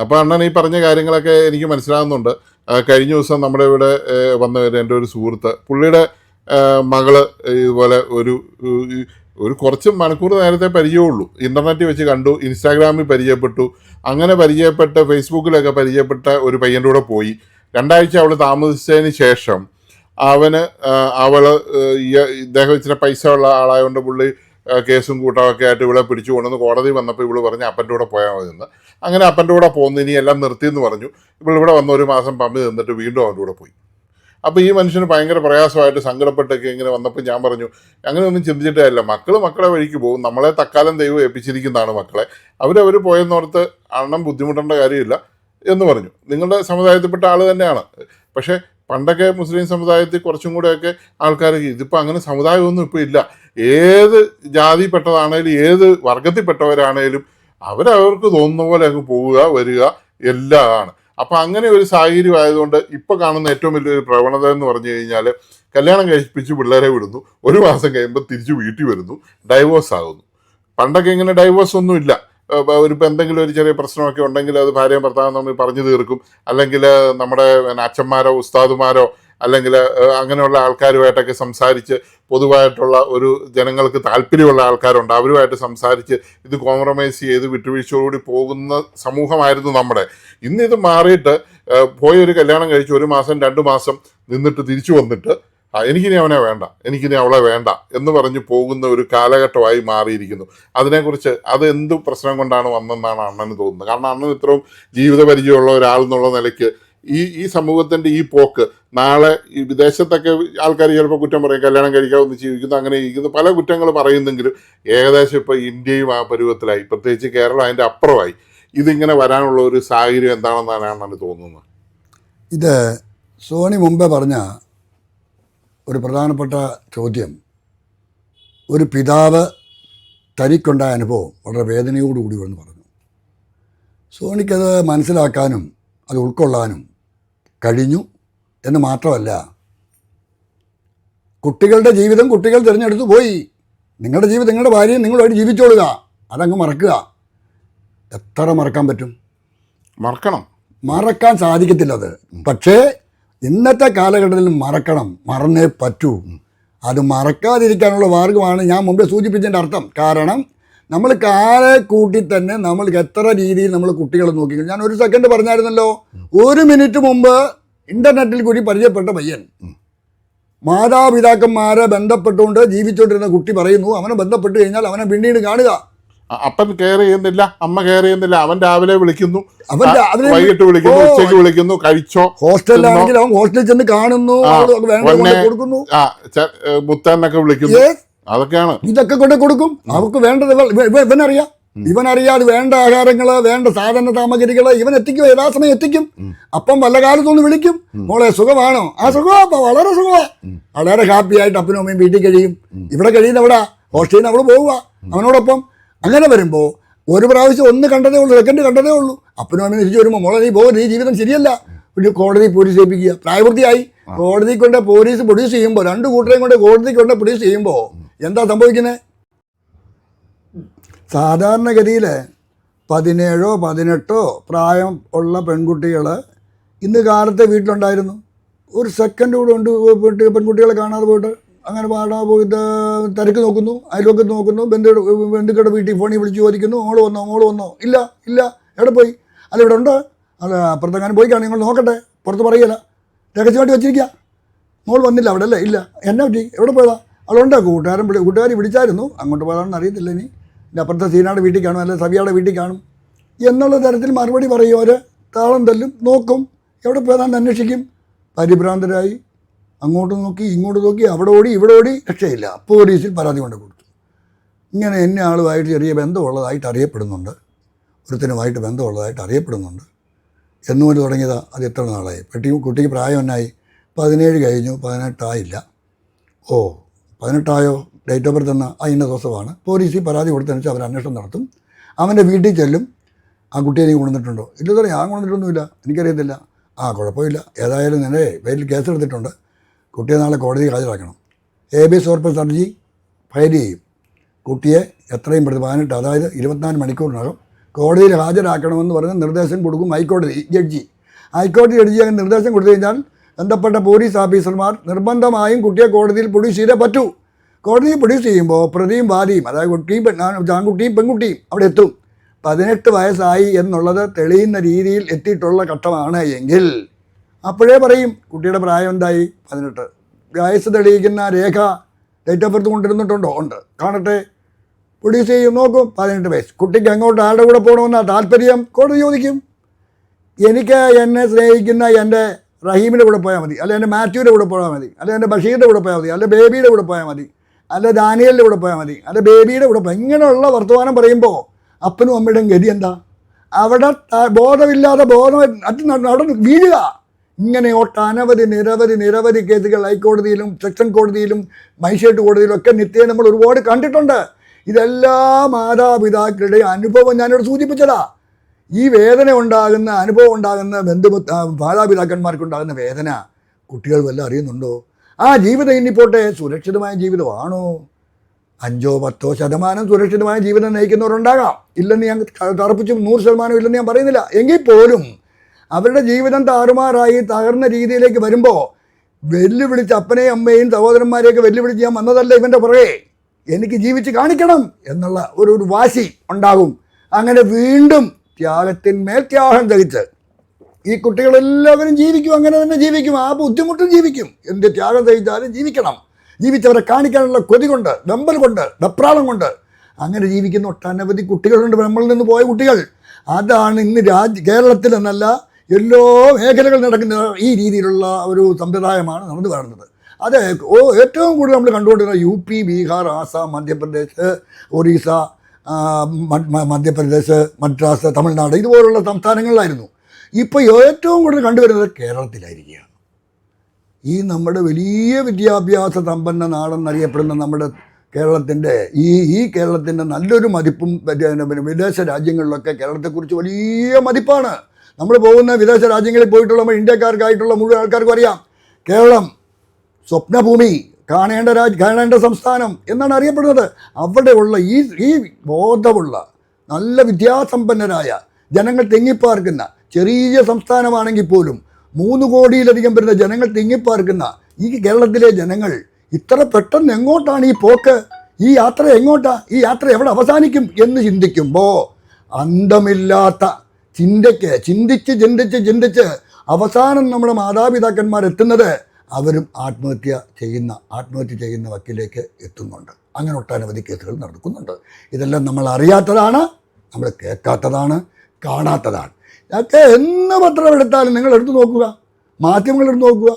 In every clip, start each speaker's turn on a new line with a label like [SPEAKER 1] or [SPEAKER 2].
[SPEAKER 1] അപ്പോൾ അണ്ണൻ ഈ പറഞ്ഞ കാര്യങ്ങളൊക്കെ എനിക്ക് മനസ്സിലാകുന്നുണ്ട് കഴിഞ്ഞ ദിവസം നമ്മുടെ ഇവിടെ വന്ന എന്റെ ഒരു സുഹൃത്ത് പുള്ളിയുടെ മകൾ ഇതുപോലെ ഒരു ഒരു കുറച്ച് മണിക്കൂർ നേരത്തെ പരിചയമുള്ളൂ. ഇന്റർനെറ്റിൽ വെച്ച് കണ്ടു ഇൻസ്റ്റാഗ്രാമിൽ പരിചയപ്പെട്ടു അങ്ങനെ പരിചയപ്പെട്ട ഫേസ്ബുക്കിലൊക്കെ പരിചയപ്പെട്ട ഒരു പയ്യന്റെ കൂടെ പോയി. രണ്ടാഴ്ച അവൾ താമസിച്ചതിന് ശേഷം അവന് അവൾ ഇദ്ദേഹം ഇച്ചിരി പൈസ ഉള്ള ആളായതുകൊണ്ട് പുള്ളി കേസും കൂട്ടമൊക്കെ ആയിട്ട് ഇവിടെ പിടിച്ചു കൊണ്ടുവന്ന് കോടതി വന്നപ്പോൾ ഇവൾ പറഞ്ഞ് അപ്പന്റെ കൂടെ പോയാൽ മതി എന്ന്. അങ്ങനെ അപ്പന്റെ കൂടെ പോകുന്ന ഇനി എല്ലാം നിർത്തി എന്ന് പറഞ്ഞു. ഇപ്പോൾ ഇവിടെ വന്ന ഒരു മാസം പമ്പി നിന്നിട്ട് വീണ്ടും അവന്റെ കൂടെ പോയി. അപ്പോൾ ഈ മനുഷ്യന് ഭയങ്കര പ്രയാസമായിട്ട് സങ്കടപ്പെട്ടൊക്കെ ഇങ്ങനെ വന്നപ്പോൾ ഞാൻ പറഞ്ഞു അങ്ങനെ ഒന്നും ചിന്തിച്ചിട്ടേ മക്കൾ മക്കളെ വഴിക്ക് പോകും. നമ്മളെ തക്കാലം ദൈവം ഏൽപ്പിച്ചിരിക്കുന്നതാണ് മക്കളെ. അവരവർ പോയെന്നോർത്ത് അണ്ണം ബുദ്ധിമുട്ടേണ്ട കാര്യമില്ല എന്ന് പറഞ്ഞു. നിങ്ങളുടെ സമുദായത്തിൽപ്പെട്ട ആൾ തന്നെയാണ്. പക്ഷേ പണ്ടൊക്കെ മുസ്ലിം സമുദായത്തിൽ കുറച്ചും കൂടെയൊക്കെ ആൾക്കാർ ഇതിപ്പോൾ അങ്ങനെ സമുദായമൊന്നും ഇപ്പോൾ ഇല്ല. ഏത് ജാതിപ്പെട്ടതാണേലും ഏത് വർഗത്തിൽപ്പെട്ടവരാണേലും അവരവർക്ക് തോന്നുന്ന പോലെ അങ്ങ് പോവുക വരിക എല്ലാമാണ്. അപ്പം അങ്ങനെ ഒരു സാഹചര്യം ആയതുകൊണ്ട് ഇപ്പോൾ കാണുന്ന ഏറ്റവും വലിയൊരു പ്രവണത എന്ന് പറഞ്ഞു കഴിഞ്ഞാൽ കല്യാണം കഴിപ്പിച്ച് പിള്ളേരെ വിടുന്നു ഒരു മാസം കഴിയുമ്പോൾ തിരിച്ച് വീട്ടിൽ വരുന്നു ഡൈവോഴ്സ് ആകുന്നു. പണ്ടൊക്കെ ഇങ്ങനെ ഡൈവോഴ്സ് ഒന്നുമില്ല ഒരു ഇപ്പം എന്തെങ്കിലും ഒരു ചെറിയ പ്രശ്നമൊക്കെ ഉണ്ടെങ്കിൽ അത് ഭാര്യയും ഭർത്താവും തമ്മിൽ പറഞ്ഞു തീർക്കും. അല്ലെങ്കിൽ നമ്മുടെ അച്ഛന്മാരോ ഉസ്താദുമാരോ അല്ലെങ്കിൽ അങ്ങനെയുള്ള ആൾക്കാരുമായിട്ടൊക്കെ സംസാരിച്ച് പൊതുവായിട്ടുള്ള ഒരു ജനങ്ങൾക്ക് താല്പര്യമുള്ള ആൾക്കാരുണ്ട്. അവരുമായിട്ട് സംസാരിച്ച് ഇത് കോംപ്രമൈസ് ചെയ്ത് വിട്ടുവീഴ്ചയോടുകൂടി പോകുന്ന സമൂഹമായിരുന്നു നമ്മുടെ. ഇന്ന് ഇത് മാറിയിട്ട് പോയി ഒരു കല്യാണം കഴിച്ച് ഒരു മാസം രണ്ട് മാസം നിന്നിട്ട് തിരിച്ചു വന്നിട്ട് ആ എനിക്കിനി അവനെ വേണ്ട എനിക്കിനി അവളെ വേണ്ട എന്ന് പറഞ്ഞ് പോകുന്ന ഒരു കാലഘട്ടമായി മാറിയിരിക്കുന്നു. അതിനെക്കുറിച്ച് അത് എന്ത് പ്രശ്നം കൊണ്ടാണ് വന്നെന്നാണ് അണ്ണന് തോന്നുന്നത്. കാരണം അണ്ണൻ ഇത്രയും ജീവിത പരിചയമുള്ള ഒരാൾ എന്നുള്ള നിലയ്ക്ക് ഈ ഈ സമൂഹത്തിന്റെ ഈ പോക്ക് നാളെ ഈ വിദേശത്തൊക്കെ ആൾക്കാർ ചിലപ്പോൾ കുറ്റം പറയും കല്യാണം കഴിക്കാവുന്ന ജീവിക്കുന്നു അങ്ങനെ ഇരിക്കുന്നു പല കുറ്റങ്ങൾ പറയുന്നെങ്കിലും ഏകദേശം ഇപ്പോൾ ഇന്ത്യയും ആ പരുവത്തിലായി. പ്രത്യേകിച്ച് കേരളം അതിന്റെ അപ്പുറമായി. ഇതിങ്ങനെ വരാനുള്ള ഒരു സാഹചര്യം എന്താണെന്നാണ് എനിക്ക് തോന്നുന്നത്?
[SPEAKER 2] ഇത് സോണി മുമ്പേ പറഞ്ഞ ഒരു പ്രധാനപ്പെട്ട ചോദ്യം. ഒരു പിതാവ് തനിക്കുണ്ടായ അനുഭവം വളരെ വേദനയോടുകൂടി വന്ന് പറഞ്ഞു. സോണിക്കത് മനസ്സിലാക്കാനും അത് ഉൾക്കൊള്ളാനും കഴിഞ്ഞു എന്ന് മാത്രമല്ല കുട്ടികളുടെ ജീവിതം കുട്ടികൾ തിരഞ്ഞെടുത്ത് പോയി. നിങ്ങളുടെ ജീവിതം നിങ്ങളുടെ ഭാര്യയും നിങ്ങളുമായിട്ട് ജീവിച്ചോളുക. അതങ്ങ് മറക്കുക. എത്ര മറക്കാൻ പറ്റും?
[SPEAKER 1] മറക്കണം.
[SPEAKER 2] മറക്കാൻ സാധിക്കത്തില്ല അത്. പക്ഷേ ഇന്നത്തെ കാലഘട്ടത്തിൽ മറക്കണം. മറന്നേ പറ്റൂ. അത് മറക്കാതിരിക്കാനുള്ള മാർഗമാണ് ഞാൻ മുമ്പേ സൂചിപ്പിച്ചതിന്റെ അർത്ഥം. കാരണം നമ്മൾ കാലെ കൂട്ടി തന്നെ നമ്മൾ എത്ര രീതിയിൽ നമ്മൾ കുട്ടികളെ നോക്കി ഞാൻ ഒരു സെക്കൻഡ് പറഞ്ഞായിരുന്നല്ലോ. ഒരു മിനിറ്റ് മുമ്പ് ഇന്റർനെറ്റിൽ കൂടി പരിചയപ്പെട്ട പയ്യൻ. മാതാപിതാക്കന്മാരെ ബന്ധപ്പെട്ടുകൊണ്ട് ജീവിച്ചുകൊണ്ടിരുന്ന കുട്ടി പറയുന്നു അവനെ ബന്ധപ്പെട്ട് കഴിഞ്ഞാൽ അവനെ പിന്നീട് കാണുക.
[SPEAKER 1] അപ്പൻ കെയർ ചെയ്യുന്നില്ല അമ്മ കെയർ ചെയ്യുന്നില്ല അവൻ രാവിലെ വിളിക്കുന്നു.
[SPEAKER 2] അവൻ
[SPEAKER 1] വൈകിട്ട് വിളിക്കുന്നു ഉച്ചയ്ക്ക് വിളിക്കുന്നു കഴിച്ചോ
[SPEAKER 2] ഹോസ്റ്റലിലാണെങ്കിൽ അവൻ ഹോസ്റ്റലിൽ ചെന്ന് കാണുന്നു. കൊടുക്കുന്നു.
[SPEAKER 1] ആ മുത്തന്നൊക്കെ വിളിക്കുന്നു. അതൊക്കെയാണ്.
[SPEAKER 2] ഇതൊക്കെ കൊണ്ട് കൊടുക്കും. അവർക്ക് വേണ്ടത് ഇവ- ഇവ- ഇവ- ഇവനറിയാം. ഇവനറിയാതെ വേണ്ട ആഹാരങ്ങൾ വേണ്ട സാധന സാമഗ്രികൾ ഇവൻ എത്തിക്കും യഥാസമയം എത്തിക്കും. അപ്പം വല്ല കാലത്തൊന്ന് വിളിക്കും. മോളെ സുഖമാണോ? ആ സുഖമാ വളരെ സുഖമാ. വളരെ ഹാപ്പി ആയിട്ട് അപ്പനും അമ്മയും വീട്ടിൽ കഴിയും. ഇവിടെ കഴിയുന്ന എവിടാ? ഹോസ്റ്റലിൽ അവൾ പോവുക. അവനോടൊപ്പം അങ്ങനെ വരുമ്പോൾ ഒരു പ്രാവശ്യം ഒന്ന് കണ്ടതേ ഉള്ളൂ സെക്കൻഡ് കണ്ടതേ ഉള്ളൂ. അപ്പനും അമ്മയും തിരിച്ചു വരുമ്പോൾ മോളെ നീ പോകും നീ ജീവിതം ശരിയല്ല. ഒരു കോടതി പോലീസ് ഏൽപ്പിക്കുക. പ്രായപൂർത്തിയായി. കോടതി കൊണ്ട് പോലീസ് പ്രൊഡ്യൂസ് ചെയ്യുമ്പോൾ രണ്ട് കൂട്ടരെയും കൊണ്ട് കോടതി കൊണ്ട് പ്രൊഡ്യൂസ് ചെയ്യുമ്പോൾ എന്താ സംഭവിക്കുന്നത് സാധാരണഗതിയിൽ പതിനേഴോ പതിനെട്ടോ പ്രായം ഉള്ള പെൺകുട്ടികൾ ഇന്ന് കാലത്തെ വീട്ടിലുണ്ടായിരുന്നു. ഒരു സെക്കൻഡ് കൂടെ ഉണ്ട് പെൺകുട്ടികളെ കാണാതെ പോയിട്ട്. അങ്ങനെ പാടാ പോയിട്ട് തിരക്ക് നോക്കുന്നു അയൽവക്കത്ത് നോക്കുന്നു ബന്ധു ബന്ധുക്കളുടെ വീട്ടിൽ ഫോണിൽ വിളിച്ച് ചോദിക്കുന്നു മോൾ വന്നോ മോൾ വന്നോ? ഇല്ല ഇല്ല എവിടെ പോയി? അല്ല ഇവിടെ ഉണ്ട്. അല്ല അപ്പുറത്തെങ്ങാനും പോയി കാണും നിങ്ങൾ നോക്കട്ടെ പുറത്ത് പറയല രഹസ്യമായിട്ട് വെച്ചിരിക്കുക മോൾ വന്നില്ല അവിടെ അല്ലേ ഇല്ല എന്നെ പറ്റി എവിടെ പോയതാ? അവളുണ്ട് കൂട്ടുകാരൻ വിളി കൂട്ടുകാർ വിളിച്ചായിരുന്നു. അങ്ങോട്ട് പോയതാണെന്ന് അറിയത്തില്ല ഇനി. എന്റെ അപ്പുറത്തെ സീനയുടെ വീട്ടിൽ കാണും അല്ലെങ്കിൽ സവിയുടെ വീട്ടിൽ കാണും. എന്നുള്ള തരത്തിൽ മറുപടി പറയും അവർ താളം തല്ലും നോക്കും. എവിടെ പോയതാണെന്ന് അന്വേഷിക്കും. പരിഭ്രാന്തരായി അങ്ങോട്ട് നോക്കി ഇങ്ങോട്ട് നോക്കി അവിടെ ഓടി ഇവിടെ ഓടി രക്ഷയില്ല. പോലീസിൽ പരാതി കൊണ്ട് കൊടുത്തു. ഇങ്ങനെ എന്നെ ആളുമായിട്ട് ചെറിയ ബന്ധമുള്ളതായിട്ട് അറിയപ്പെടുന്നുണ്ട്. ഒരുത്തനുമായിട്ട് ബന്ധമുള്ളതായിട്ട് അറിയപ്പെടുന്നുണ്ട്. എന്നുകൊണ്ട് തുടങ്ങിയതാ. അത് എത്ര നാളായി? പെട്ടി കുട്ടിക്ക് പ്രായം എന്നായി. പതിനേഴ് കഴിഞ്ഞു പതിനെട്ടായില്ല. ഓ പതിനെട്ടായോ ഡേറ്റ് ഓഫ് ബർത്ത് എന്ന ഇന്ന ദിവസമാണ്. പോലീസിൽ പരാതി കൊടുത്തതിന് വെച്ചാൽ അവർ അന്വേഷണം നടത്തും. അവന്റെ വീട്ടിൽ ചെല്ലും. ആ കുട്ടിയെ നീ കൊണ്ടുവന്നിട്ടുണ്ടോ? ഇല്ല സാറേ ഞാൻ കൊണ്ടുവന്നിട്ടൊന്നുമില്ല. എനിക്കറിയത്തില്ല. ആ കുഴപ്പമില്ല. ഏതായാലും നിന്നെ പേരിൽ കേസെടുത്തിട്ടുണ്ട്. കുട്ടിയെ നാളെ കോടതിയിൽ ഹാജരാക്കണം. എ ബി എസ് സർജി ഫയൽ ചെയ്യും. കുട്ടിയെ എത്രയും പെട്ടെന്ന് പതിനെട്ട് അതായത് ഇരുപത്തിനാല് മണിക്കൂറിനകം കോടതിയിൽ ഹാജരാക്കണമെന്ന് പറഞ്ഞ് നിർദ്ദേശം കൊടുക്കും ഹൈക്കോടതി ജഡ്ജി. ഹൈക്കോടതി ജഡ്ജി അങ്ങനെ നിർദ്ദേശം കൊടുത്തു കഴിഞ്ഞാൽ ബന്ധപ്പെട്ട പോലീസ് ഓഫീസർമാർ നിർബന്ധമായും കുട്ടിയെ കോടതിയിൽ പ്രൊഡ്യൂസ് ചെയ്തേ പറ്റൂ. കോടതിയിൽ പ്രൊഡ്യൂസ് ചെയ്യുമ്പോൾ പ്രതിയും വാദിയും അതായത് കുട്ടിയും ആൺകുട്ടിയും പെൺകുട്ടിയും അവിടെ എത്തും. പതിനെട്ട് വയസ്സായി എന്നുള്ളത് തെളിയുന്ന രീതിയിൽ എത്തിയിട്ടുള്ള ഘട്ടമാണ് എങ്കിൽ അപ്പോഴേ പറയും കുട്ടിയുടെ പ്രായം എന്തായി? പതിനെട്ട്. വയസ്സ് തെളിയിക്കുന്ന രേഖ ഡേറ്റ് ഓഫ് ബർത്ത് കൊണ്ടിരുന്നിട്ടുണ്ടോ? ഉണ്ട്. കാണട്ടെ. പ്രൊഡ്യൂസ് ചെയ്യും നോക്കും പതിനെട്ട് വയസ്സ്. കുട്ടിക്ക് അങ്ങോട്ട് ആരുടെ കൂടെ പോകണമെന്നാൽ താല്പര്യം? കോടതി ചോദിക്കും. എനിക്ക് എന്നെ സ്നേഹിക്കുന്ന എന്റെ റഹീമിന്റെ കൂടെ പോയാൽ മതി. അല്ലെ എന്റെ മാത്യുവിന്റെ കൂടെ പോയാൽ മതി. അല്ലെ എന്റെ ബഷീറിന്റെ കൂടെ പോയാൽ മതി. അല്ലെ ബേബിയുടെ കൂടെ പോയാൽ മതി. അല്ലെ ദാനിയലിന്റെ കൂടെ പോയാൽ മതി. അല്ലെ ബേബിയുടെ കൂടെ പോയാൽ ഇങ്ങനെയുള്ള വർത്തമാനം പറയുമ്പോൾ അപ്പനും അമ്മയുടെയും ഗതി എന്താ? അവിടെ ബോധമില്ലാതെ ബോധം അവിടെ വീഴുക. ഇങ്ങനെ ഒട്ടനവധി നിരവധി നിരവധി കേസുകൾ ഹൈക്കോടതിയിലും സെക്ഷൻ കോടതിയിലും മജിസ്ട്രേറ്റ് കോടതിയിലും ഒക്കെ നിത്യേന നമ്മൾ ഒരുപാട് കണ്ടിട്ടുണ്ട്. ഇതെല്ലാ മാതാപിതാക്കളുടെ അനുഭവം ഞാനിവിടെ സൂചിപ്പിച്ചതാ. ഈ വേദന ഉണ്ടാകുന്ന അനുഭവം ഉണ്ടാകുന്ന ബന്ധു മാതാപിതാക്കന്മാർക്കുണ്ടാകുന്ന വേദന കുട്ടികൾ വല്ലതും അറിയുന്നുണ്ടോ? ആ ജീവിതം ഇന്നിപ്പോട്ടെ സുരക്ഷിതമായ ജീവിതമാണോ? അഞ്ചോ പത്തോ ശതമാനം സുരക്ഷിതമായ ജീവിതം നയിക്കുന്നവരുണ്ടാകാം. ഇല്ലെന്ന് ഞാൻ തറപ്പിച്ചും നൂറ് ശതമാനം ഇല്ലെന്ന് ഞാൻ പറയുന്നില്ല. എങ്കിൽ പോലും അവരുടെ ജീവിതം താറുമാറായി തകർന്ന രീതിയിലേക്ക് വരുമ്പോൾ വെല്ലുവിളിച്ച് അപ്പനെയും അമ്മയും സഹോദരന്മാരെയൊക്കെ വെല്ലുവിളിച്ച് ഞാൻ വന്നതല്ല ഇവന്റെ പുറകെ? എനിക്ക് ജീവിച്ച് കാണിക്കണം എന്നുള്ള ഒരു വാശി ഉണ്ടാകും. അങ്ങനെ വീണ്ടും ത്യാഗത്തിന്മേൽ ത്യാഗം ധരിച്ച് ഈ കുട്ടികളെല്ലാവരും ജീവിക്കും അങ്ങനെ തന്നെ ജീവിക്കും. ആ ബുദ്ധിമുട്ടും ജീവിക്കും. എന്ത് ത്യാഗം ധരിച്ചാലും ജീവിക്കണം. ജീവിച്ചവരെ കാണിക്കാനുള്ള കൊതി കൊണ്ട് ഡമ്പൽ കൊണ്ട് ഡപ്രാളം കൊണ്ട് അങ്ങനെ ജീവിക്കുന്ന ഒട്ടനവധി കുട്ടികളുണ്ട്. നമ്മളിൽ നിന്ന് പോയ കുട്ടികൾ. അതാണ് ഇന്ന് രാജ്യ കേരളത്തിൽ എന്നല്ല എല്ലാ മേഖലകളിൽ നടക്കുന്ന ഈ രീതിയിലുള്ള ഒരു സമ്പ്രദായമാണ് നടന്നു വരുന്നത്. അത് ഏറ്റവും കൂടുതൽ നമ്മൾ കണ്ടുകൊണ്ടിരുന്ന യു പി ബീഹാർ ആസാം മധ്യപ്രദേശ് ഒറീസ മധ്യപ്രദേശ് മദ്രാസ് തമിഴ്നാട് ഇതുപോലുള്ള സംസ്ഥാനങ്ങളിലായിരുന്നു. ഇപ്പോൾ ഏറ്റവും കൂടുതൽ കണ്ടുവരുന്നത് കേരളത്തിലായിരിക്കുകയാണ്. ഈ നമ്മുടെ വലിയ വിദ്യാഭ്യാസ സമ്പന്ന നാടെന്നറിയപ്പെടുന്ന നമ്മുടെ കേരളത്തിന്റെ ഈ ഈ കേരളത്തിന്റെ നല്ലൊരു മതിപ്പും പിന്നെ വിദേശ രാജ്യങ്ങളിലൊക്കെ കേരളത്തെക്കുറിച്ച് വലിയ മതിപ്പാണ്. നമ്മൾ പോകുന്ന വിദേശ രാജ്യങ്ങളിൽ പോയിട്ടുള്ള ഇന്ത്യക്കാർക്കായിട്ടുള്ള മുഴുവൻ ആൾക്കാർക്കും അറിയാം. കേരളം സ്വപ്നഭൂമി. കാണേണ്ട രാജ് കാണേണ്ട സംസ്ഥാനം എന്നാണ് അറിയപ്പെടുന്നത്. അവിടെയുള്ള ഈ ഈ ബോധമുള്ള നല്ല വിദ്യാസമ്പന്നരായ ജനങ്ങൾ തെങ്ങിപ്പാർക്കുന്ന ചെറിയ സംസ്ഥാനമാണെങ്കിൽ പോലും മൂന്ന് കോടിയിലധികം വരുന്ന ജനങ്ങൾ തിങ്ങിപ്പാർക്കുന്ന ഈ കേരളത്തിലെ ജനങ്ങൾ ഇത്ര പെട്ടെന്ന് എങ്ങോട്ടാണ് ഈ പോക്ക്? ഈ യാത്ര എങ്ങോട്ടാ? ഈ യാത്ര എവിടെ അവസാനിക്കും എന്ന് ചിന്തിക്കുമ്പോൾ അന്തമില്ലാത്ത ചിന്തയ്ക്ക് ചിന്തിച്ച് ചിന്തിച്ച് ചിന്തിച്ച് അവസാനം നമ്മുടെ മാതാപിതാക്കന്മാർ എത്തുന്നത് അവരും ആത്മഹത്യ ചെയ്യുന്ന ആത്മഹത്യ ചെയ്യുന്ന വക്കിലേക്ക് എത്തുന്നുണ്ട്. അങ്ങനെ ഒട്ടനവധി കേസുകൾ നടക്കുന്നുണ്ട്. ഇതെല്ലാം നമ്മൾ അറിയാത്തതാണ് നമ്മൾ കേൾക്കാത്തതാണ് കാണാത്തതാണ്. ഇതൊക്കെ എന്ന് പത്രം എടുത്താലും നിങ്ങൾ എടുത്തു നോക്കുക. മാധ്യമങ്ങൾ എടുത്ത് നോക്കുക.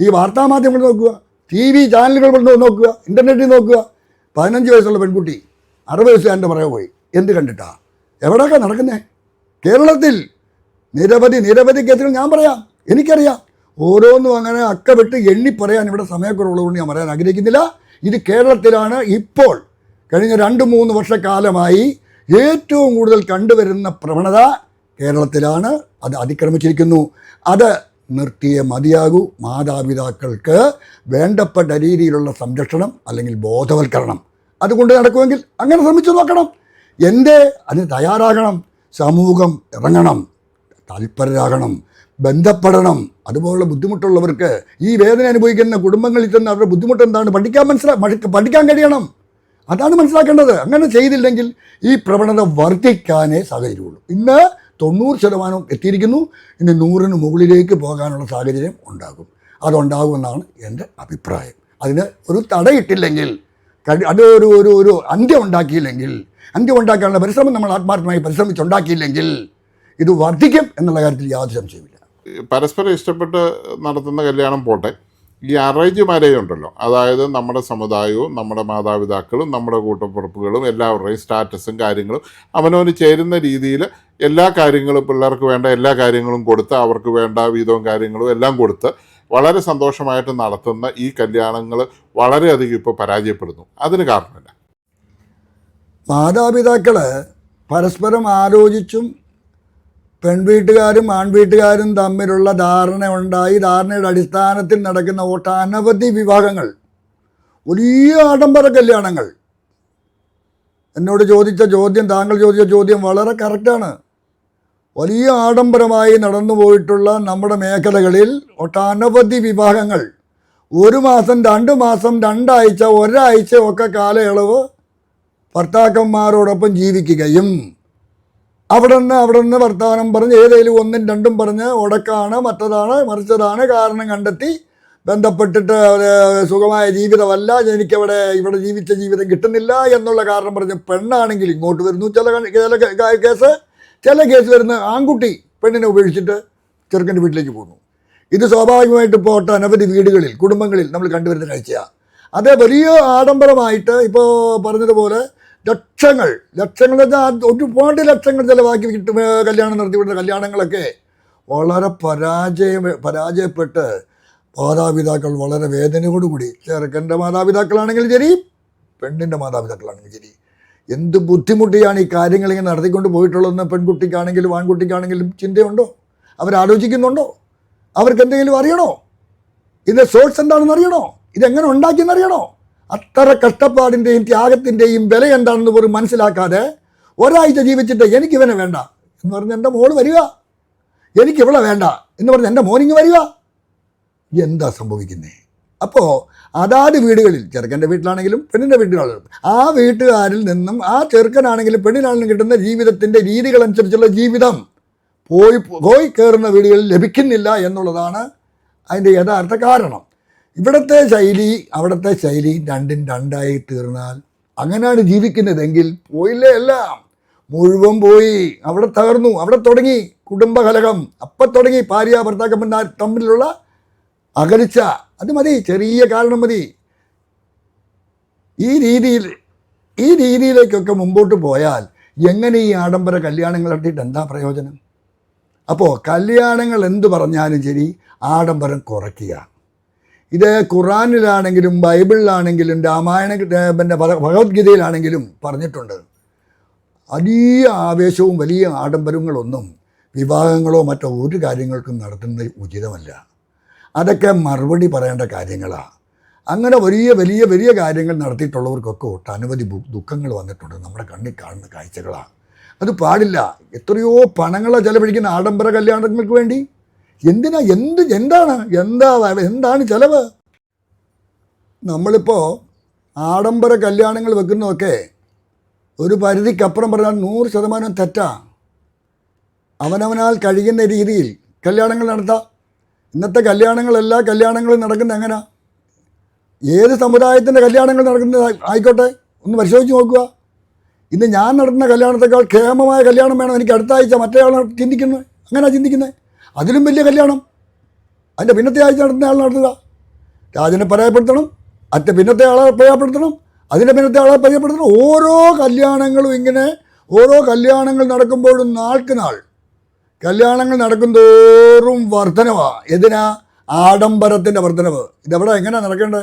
[SPEAKER 2] ഈ വാർത്താ മാധ്യമങ്ങൾ നോക്കുക. ടി വി ചാനലുകൾ നോക്കുക. ഇന്റർനെറ്റിൽ നോക്കുക. പതിനഞ്ച് വയസ്സുള്ള പെൺകുട്ടി അറുപത് വയസ്സുകാരന്റെ പുറകെ പോയി. എന്ത് കണ്ടിട്ടാ? എവിടെയൊക്കെ നടക്കുന്നത് കേരളത്തിൽ നിരവധി നിരവധി കേസുകൾ ഞാൻ പറയാം. എനിക്കറിയാം. ഓരോന്നും അങ്ങനെ അക്ക വിട്ട് എണ്ണി പറയാൻ ഇവിടെ സമയക്കുറവുള്ളതുകൊണ്ട് ഞാൻ പറയാൻ ആഗ്രഹിക്കുന്നില്ല. ഇത് കേരളത്തിലാണ് ഇപ്പോൾ കഴിഞ്ഞ രണ്ട് മൂന്ന് വർഷക്കാലമായി ഏറ്റവും കൂടുതൽ കണ്ടുവരുന്ന പ്രവണത കേരളത്തിലാണ്. അത് അതിക്രമിച്ചിരിക്കുന്നു. അത് നിർത്തിയേ മതിയാകൂ. മാതാപിതാക്കൾക്ക് വേണ്ടപ്പെട്ട രീതിയിലുള്ള സംരക്ഷണം അല്ലെങ്കിൽ ബോധവൽക്കരണം അതുകൊണ്ട് നടക്കുമെങ്കിൽ അങ്ങനെ ശ്രമിച്ചു നോക്കണം. എന്റെ അതിന് തയ്യാറാകണം. സമൂഹം ഇറങ്ങണം. തൽപരരാകണം ബന്ധപ്പെടണം. അതുപോലുള്ള ബുദ്ധിമുട്ടുള്ളവർക്ക് ഈ വേദന അനുഭവിക്കുന്ന കുടുംബങ്ങളിൽ തന്നെ അവരുടെ ബുദ്ധിമുട്ട് എന്താണ് പഠിക്കാൻ മനസ്സിലാ പഠിക്കാൻ കഴിയണം. അതാണ് മനസ്സിലാക്കേണ്ടത്. അങ്ങനെ ചെയ്തില്ലെങ്കിൽ ഈ പ്രവണത വർദ്ധിക്കാനേ സാഹചര്യമുള്ളൂ. ഇന്ന് തൊണ്ണൂറ് ശതമാനം എത്തിയിരിക്കുന്നു. ഇനി നൂറിന് മുകളിലേക്ക് പോകാനുള്ള സാഹചര്യം ഉണ്ടാകും. അതുണ്ടാകുമെന്നാണ് എന്റെ അഭിപ്രായം. അതിന് ഒരു തടയിട്ടില്ലെങ്കിൽ അത് ഒരു ഒരു ഒരു അന്ത്യം ഉണ്ടാക്കിയില്ലെങ്കിൽ അന്ത്യം ഉണ്ടാക്കാനുള്ള പരിശ്രമം നമ്മൾ ആത്മാർത്ഥമായി പരിശ്രമിച്ചുണ്ടാക്കിയില്ലെങ്കിൽ ഇത് വർദ്ധിക്കും എന്നുള്ള കാര്യത്തിൽ യാതൊരു സംശയമില്ല
[SPEAKER 1] പരസ്പരം ഇഷ്ടപ്പെട്ട് നടത്തുന്ന കല്യാണം പോട്ടെ. ഈ അറേഞ്ച് മാരേജ് ഉണ്ടല്ലോ. അതായത് നമ്മുടെ സമുദായവും നമ്മുടെ മാതാപിതാക്കളും നമ്മുടെ കൂട്ടപ്പുറപ്പുകളും എല്ലാവരുടെയും സ്റ്റാറ്റസും കാര്യങ്ങളും അവനവന് ചേരുന്ന രീതിയിൽ എല്ലാ കാര്യങ്ങളും പിള്ളേർക്ക് വേണ്ട എല്ലാ കാര്യങ്ങളും കൊടുത്ത് അവർക്ക് വേണ്ട വീതവും കാര്യങ്ങളും എല്ലാം കൊടുത്ത് വളരെ സന്തോഷമായിട്ട് നടത്തുന്ന ഈ കല്യാണങ്ങൾ വളരെയധികം ഇപ്പോൾ പരാജയപ്പെടുന്നു. അതിന് കാരണമില്ല.
[SPEAKER 2] മാതാപിതാക്കൾ പരസ്പരം ആലോചിച്ചും പെൺവീട്ടുകാരും ആൺവീട്ടുകാരും തമ്മിലുള്ള ധാരണ ഉണ്ടായി. ധാരണയുടെ അടിസ്ഥാനത്തിൽ നടക്കുന്ന ഒട്ടനവധി വിവാഹങ്ങൾ. വലിയ ആഡംബര കല്യാണങ്ങൾ. എന്നോട് ചോദിച്ച ചോദ്യം താങ്കൾ ചോദിച്ച ചോദ്യം വളരെ കറക്റ്റാണ് വലിയ ആഡംബരമായി നടന്നു പോയിട്ടുള്ള നമ്മുടെ മേഖലകളിൽ ഒട്ടനവധി വിവാഹങ്ങൾ. ഒരു മാസം രണ്ട് മാസം രണ്ടാഴ്ച ഒരാഴ്ച ഒക്കെ കാലയളവ് ഭർത്താക്കന്മാരോടൊപ്പം ജീവിക്കുകയും അവിടെ നിന്ന് അവിടെ നിന്ന് വർത്തമാനം പറഞ്ഞ് ഏതെങ്കിലും ഒന്നും രണ്ടും പറഞ്ഞ് ഉടക്കാണ് മറ്റതാണ് മറിച്ചതാണ് കാരണം കണ്ടെത്തി. ബന്ധപ്പെട്ടിട്ട് സുഖമായ ജീവിതമല്ല എനിക്കവിടെ ഇവിടെ ജീവിച്ച ജീവിതം കിട്ടുന്നില്ല എന്നുള്ള കാരണം പറഞ്ഞ് പെണ്ണാണെങ്കിൽ ഇങ്ങോട്ട് വരുന്നു. ചില ചില കേസ് ചില കേസ് വരുന്ന ആൺകുട്ടി പെണ്ണിനെ ഉപേക്ഷിച്ചിട്ട് ചെറുക്കന്റെ വീട്ടിലേക്ക് പോകുന്നു. ഇത് സ്വാഭാവികമായിട്ട് പോട്ട അനവധി വീടുകളിൽ കുടുംബങ്ങളിൽ നമ്മൾ കണ്ടുവരുന്ന കാഴ്ചയാണ്. അതേ വലിയ ആഡംബരമായിട്ട് ഇപ്പോൾ പറഞ്ഞതുപോലെ ലക്ഷങ്ങൾ. ലക്ഷങ്ങൾ എന്നാൽ ഒരുപാട് ലക്ഷങ്ങൾ ചിലവാക്കി കിട്ടും കല്യാണം നടത്തിവിടുന്ന കല്യാണങ്ങളൊക്കെ വളരെ പരാജയം പരാജയപ്പെട്ട് മാതാപിതാക്കൾ വളരെ വേദനയോടുകൂടി ചെറുക്കന്റെ മാതാപിതാക്കളാണെങ്കിലും ശരി പെണ്ണിന്റെ മാതാപിതാക്കളാണെങ്കിലും ശരി. എന്ത് ബുദ്ധിമുട്ടിയാണ് ഈ കാര്യങ്ങൾ ഇങ്ങനെ നടത്തിക്കൊണ്ട് പോയിട്ടുള്ളതെന്ന് പെൺകുട്ടിക്കാണെങ്കിലും ആൺകുട്ടിക്കാണെങ്കിലും ചിന്തയുണ്ടോ? അവരാലോചിക്കുന്നുണ്ടോ? അവർക്ക് എന്തെങ്കിലും അറിയണോ? ഇതിന്റെ സോഴ്സ് എന്താണെന്ന് അറിയണോ? ഇതെങ്ങനെ ഉണ്ടാക്കിയെന്ന് അറിയണോ? അത്ര കഷ്ടപ്പാടിന്റെയും ത്യാഗത്തിന്റെയും വില എന്താണെന്ന് പോലും മനസ്സിലാക്കാതെ ഒരാഴ്ച ജീവിച്ചിട്ട് എനിക്ക് ഇവനെ വേണ്ട എന്ന് പറഞ്ഞ് എന്റെ മോൾ വരിക. എനിക്ക് ഇവളെ വേണ്ട എന്ന് പറഞ്ഞ് എന്റെ മോനിങ് വരിക. എന്താ സംഭവിക്കുന്നത് അപ്പോൾ അതാത് വീടുകളിൽ ചെറുക്കന്റെ വീട്ടിലാണെങ്കിലും പെണ്ണിന്റെ വീട്ടിലാണെങ്കിലും ആ വീട്ടുകാരിൽ നിന്നും ആ ചെറുക്കനാണെങ്കിലും പെണ്ണിനാണെങ്കിലും കിട്ടുന്ന ജീവിതത്തിന്റെ രീതികളനുസരിച്ചുള്ള ജീവിതം പോയി പോയി കയറുന്ന വീടുകളിൽ ലഭിക്കുന്നില്ല എന്നുള്ളതാണ് അതിന്റെ യഥാർത്ഥ കാരണം. ഇവിടുത്തെ ശൈലി അവിടുത്തെ ശൈലി രണ്ടും രണ്ടായി തീർന്നാൽ അങ്ങനെയാണ് ജീവിക്കുന്നതെങ്കിൽ പോയില്ലേ എല്ലാം. മുഴുവൻ പോയി അവിടെ തകർന്നു അവിടെ തുടങ്ങി കുടുംബകലകം അപ്പം തുടങ്ങി ഭാര്യ ഭർത്താക്കന്മാർ തമ്മിലുള്ള അകലിച്ച അത് മതി ചെറിയ കാരണം മതി. ഈ രീതിയിൽ ഈ രീതിയിലേക്കൊക്കെ മുമ്പോട്ട് പോയാൽ എങ്ങനെ ഈ ആഡംബര കല്യാണങ്ങൾ നടത്തിയിട്ട് എന്താ പ്രയോജനം? അപ്പോൾ കല്യാണങ്ങൾ എന്ത് പറഞ്ഞാലും ശരി ആഡംബരം കുറയ്ക്കുക. ഇത് ഖുറാനിലാണെങ്കിലും ബൈബിളിലാണെങ്കിലും രാമായണ പിന്നെ ഭഗവത്ഗീതയിലാണെങ്കിലും പറഞ്ഞിട്ടുണ്ട്. വലിയ ആവേശവും വലിയ ആഡംബരങ്ങളൊന്നും വിവാഹങ്ങളോ മറ്റോ ഒരു കാര്യങ്ങൾക്കും നടത്തുന്നത് ഉചിതമല്ല. അതൊക്കെ മറുപടി പറയേണ്ട കാര്യങ്ങളാണ് അങ്ങനെ വലിയ വലിയ വലിയ കാര്യങ്ങൾ നടത്തിയിട്ടുള്ളവർക്കൊക്കെ ഒട്ടനവധി ദുഃഖങ്ങൾ വന്നിട്ടുണ്ട് നമ്മുടെ കണ്ണിൽ കാണുന്ന കാഴ്ചകളാണ് അത് പാടില്ല. എത്രയോ പണങ്ങളെ ചെലവഴിക്കുന്ന ആഡംബര കല്യാണങ്ങൾക്ക് വേണ്ടി. എന്തിനാ? എന്ത് എന്താണ്? എന്താ എന്താണ് ചെലവ്? നമ്മളിപ്പോൾ ആഡംബര കല്യാണങ്ങൾ വെക്കുന്നതൊക്കെ ഒരു പരിധിക്കപ്പുറം പറഞ്ഞാൽ നൂറ് ശതമാനം തെറ്റാ. അവനവനാൽ കഴിയുന്ന രീതിയിൽ കല്യാണങ്ങൾ നടത്താം. ഇന്നത്തെ കല്യാണങ്ങൾ എല്ലാ കല്യാണങ്ങളും നടക്കുന്നത് എങ്ങനെയാ ഏത് സമുദായത്തിന്റെ കല്യാണങ്ങൾ നടക്കുന്നത് ആയിക്കോട്ടെ ഒന്ന് പരിശോധിച്ച് നോക്കുക. ഇന്ന് ഞാൻ നടത്തുന്ന കല്യാണത്തെക്കാൾ ക്ഷേമമായ കല്യാണം വേണം. എനിക്ക് അടുത്ത ആഴ്ച മറ്റേ ആൾ ചിന്തിക്കുന്നത്. അങ്ങനെയാണ് ചിന്തിക്കുന്നത്? അതിലും വലിയ കല്യാണം. അതിന്റെ പിന്നത്തെ ആഴ്ച നടത്തുന്ന ആൾ നടത്തുക. രാജനെ പരാജയപ്പെടുത്തണം. അറ്റ പിന്നത്തെ ആളെ പരാജയപ്പെടുത്തണം. അതിന്റെ പിന്നത്തെ ആളെ പരാജയപ്പെടുത്തണം. ഓരോ കല്യാണങ്ങളും ഇങ്ങനെ ഓരോ കല്യാണങ്ങൾ നടക്കുമ്പോഴും നാൾക്ക് നാൾ. കല്യാണങ്ങൾ നടക്കും തോറും വർധനവാ. എന്തിനാ ആഡംബരത്തിന്റെ വർധനവ്. ഇതെവിടെ എങ്ങനെ നടക്കേണ്ടത്?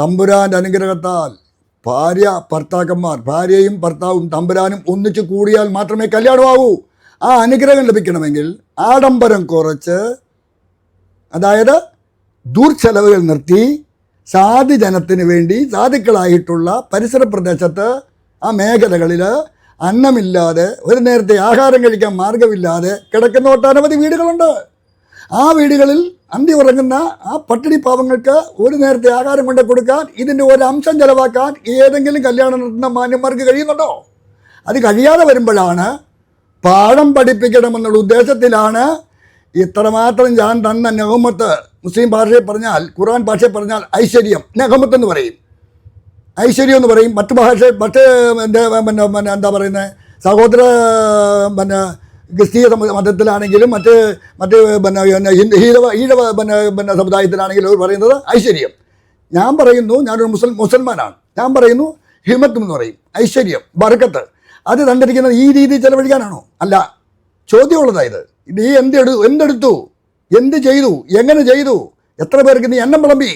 [SPEAKER 2] തമ്പുരാന്റെ അനുഗ്രഹത്താൽ ഭാര്യ ഭർത്താക്കന്മാർ ഭാര്യയും ഭർത്താവും തമ്പുരാനും ഒന്നിച്ചു കൂടിയാൽ മാത്രമേ കല്യാണമാവൂ. ആ അനുഗ്രഹം ലഭിക്കണമെങ്കിൽ ആഡംബരം കുറച്ച് അതായത് ദൂർച്ചെലവുകൾ നിർത്തി സാധു ജനത്തിന് വേണ്ടി സാധുക്കളായിട്ടുള്ള പരിസര പ്രദേശത്ത് ആ മേഖലകളിൽ അന്നമില്ലാതെ ഒരു നേരത്തെ ആഹാരം കഴിക്കാൻ മാർഗമില്ലാതെ കിടക്കുന്ന ഒട്ടനവധി വീടുകളുണ്ട്. ആ വീടുകളിൽ അന്തി ഉറങ്ങുന്ന ആ പട്ടിണി പാവങ്ങൾക്ക് ഒരു നേരത്തെ ആഹാരം കൊണ്ട് കൊടുക്കാൻ ഇതിന്റെ ഒരു അംശം ചെലവാക്കാൻ ഏതെങ്കിലും കല്യാണം നടത്തുന്ന മാന്യന്മാർക്ക് കഴിയുന്നുണ്ടോ? അത് കഴിയാതെ വരുമ്പോഴാണ് പാഠം പഠിപ്പിക്കണമെന്നുള്ള ഉദ്ദേശത്തിലാണ് ഇത്രമാത്രം ഞാൻ തന്ന നെഹമത്ത്. മുസ്ലിം ഭാഷയിൽ പറഞ്ഞാൽ ഖുർആൻ ഭാഷയിൽ പറഞ്ഞാൽ ഐശ്വര്യം. നെഹമത്ത് എന്ന് പറയും. ഐശ്വര്യം എന്ന് പറയും. മറ്റു ഭാഷ മറ്റ് എന്റെ പിന്നെ പിന്നെ എന്താ പറയുന്നത് സഹോദര പിന്നെ ക്രിസ്തീയ മതത്തിലാണെങ്കിലും മറ്റ് മറ്റ് പിന്നെ ഈഴവ ഈഴവ പിന്നെ പിന്നെ സമുദായത്തിലാണെങ്കിലും അവർ പറയുന്നത് ഐശ്വര്യം. ഞാൻ പറയുന്നു ഞാനൊരു മുസ്ലിം മുസൽമാനാണ്. ഞാൻ പറയുന്നു ഹിമത്ത് എന്ന് പറയും. ഐശ്വര്യം ബർക്കത്ത്. അത് തണ്ടിരിക്കുന്നത് ഈ രീതിയിൽ ചെലവഴിക്കാനാണോ? അല്ല ചോദ്യമുള്ളതായത് നീ എന്തെടു എന്തെടുത്തു? എന്ത് ചെയ്തു? എങ്ങനെ ചെയ്തു? എത്ര പേർക്ക് നീ എണ്ണം വിളമ്പി?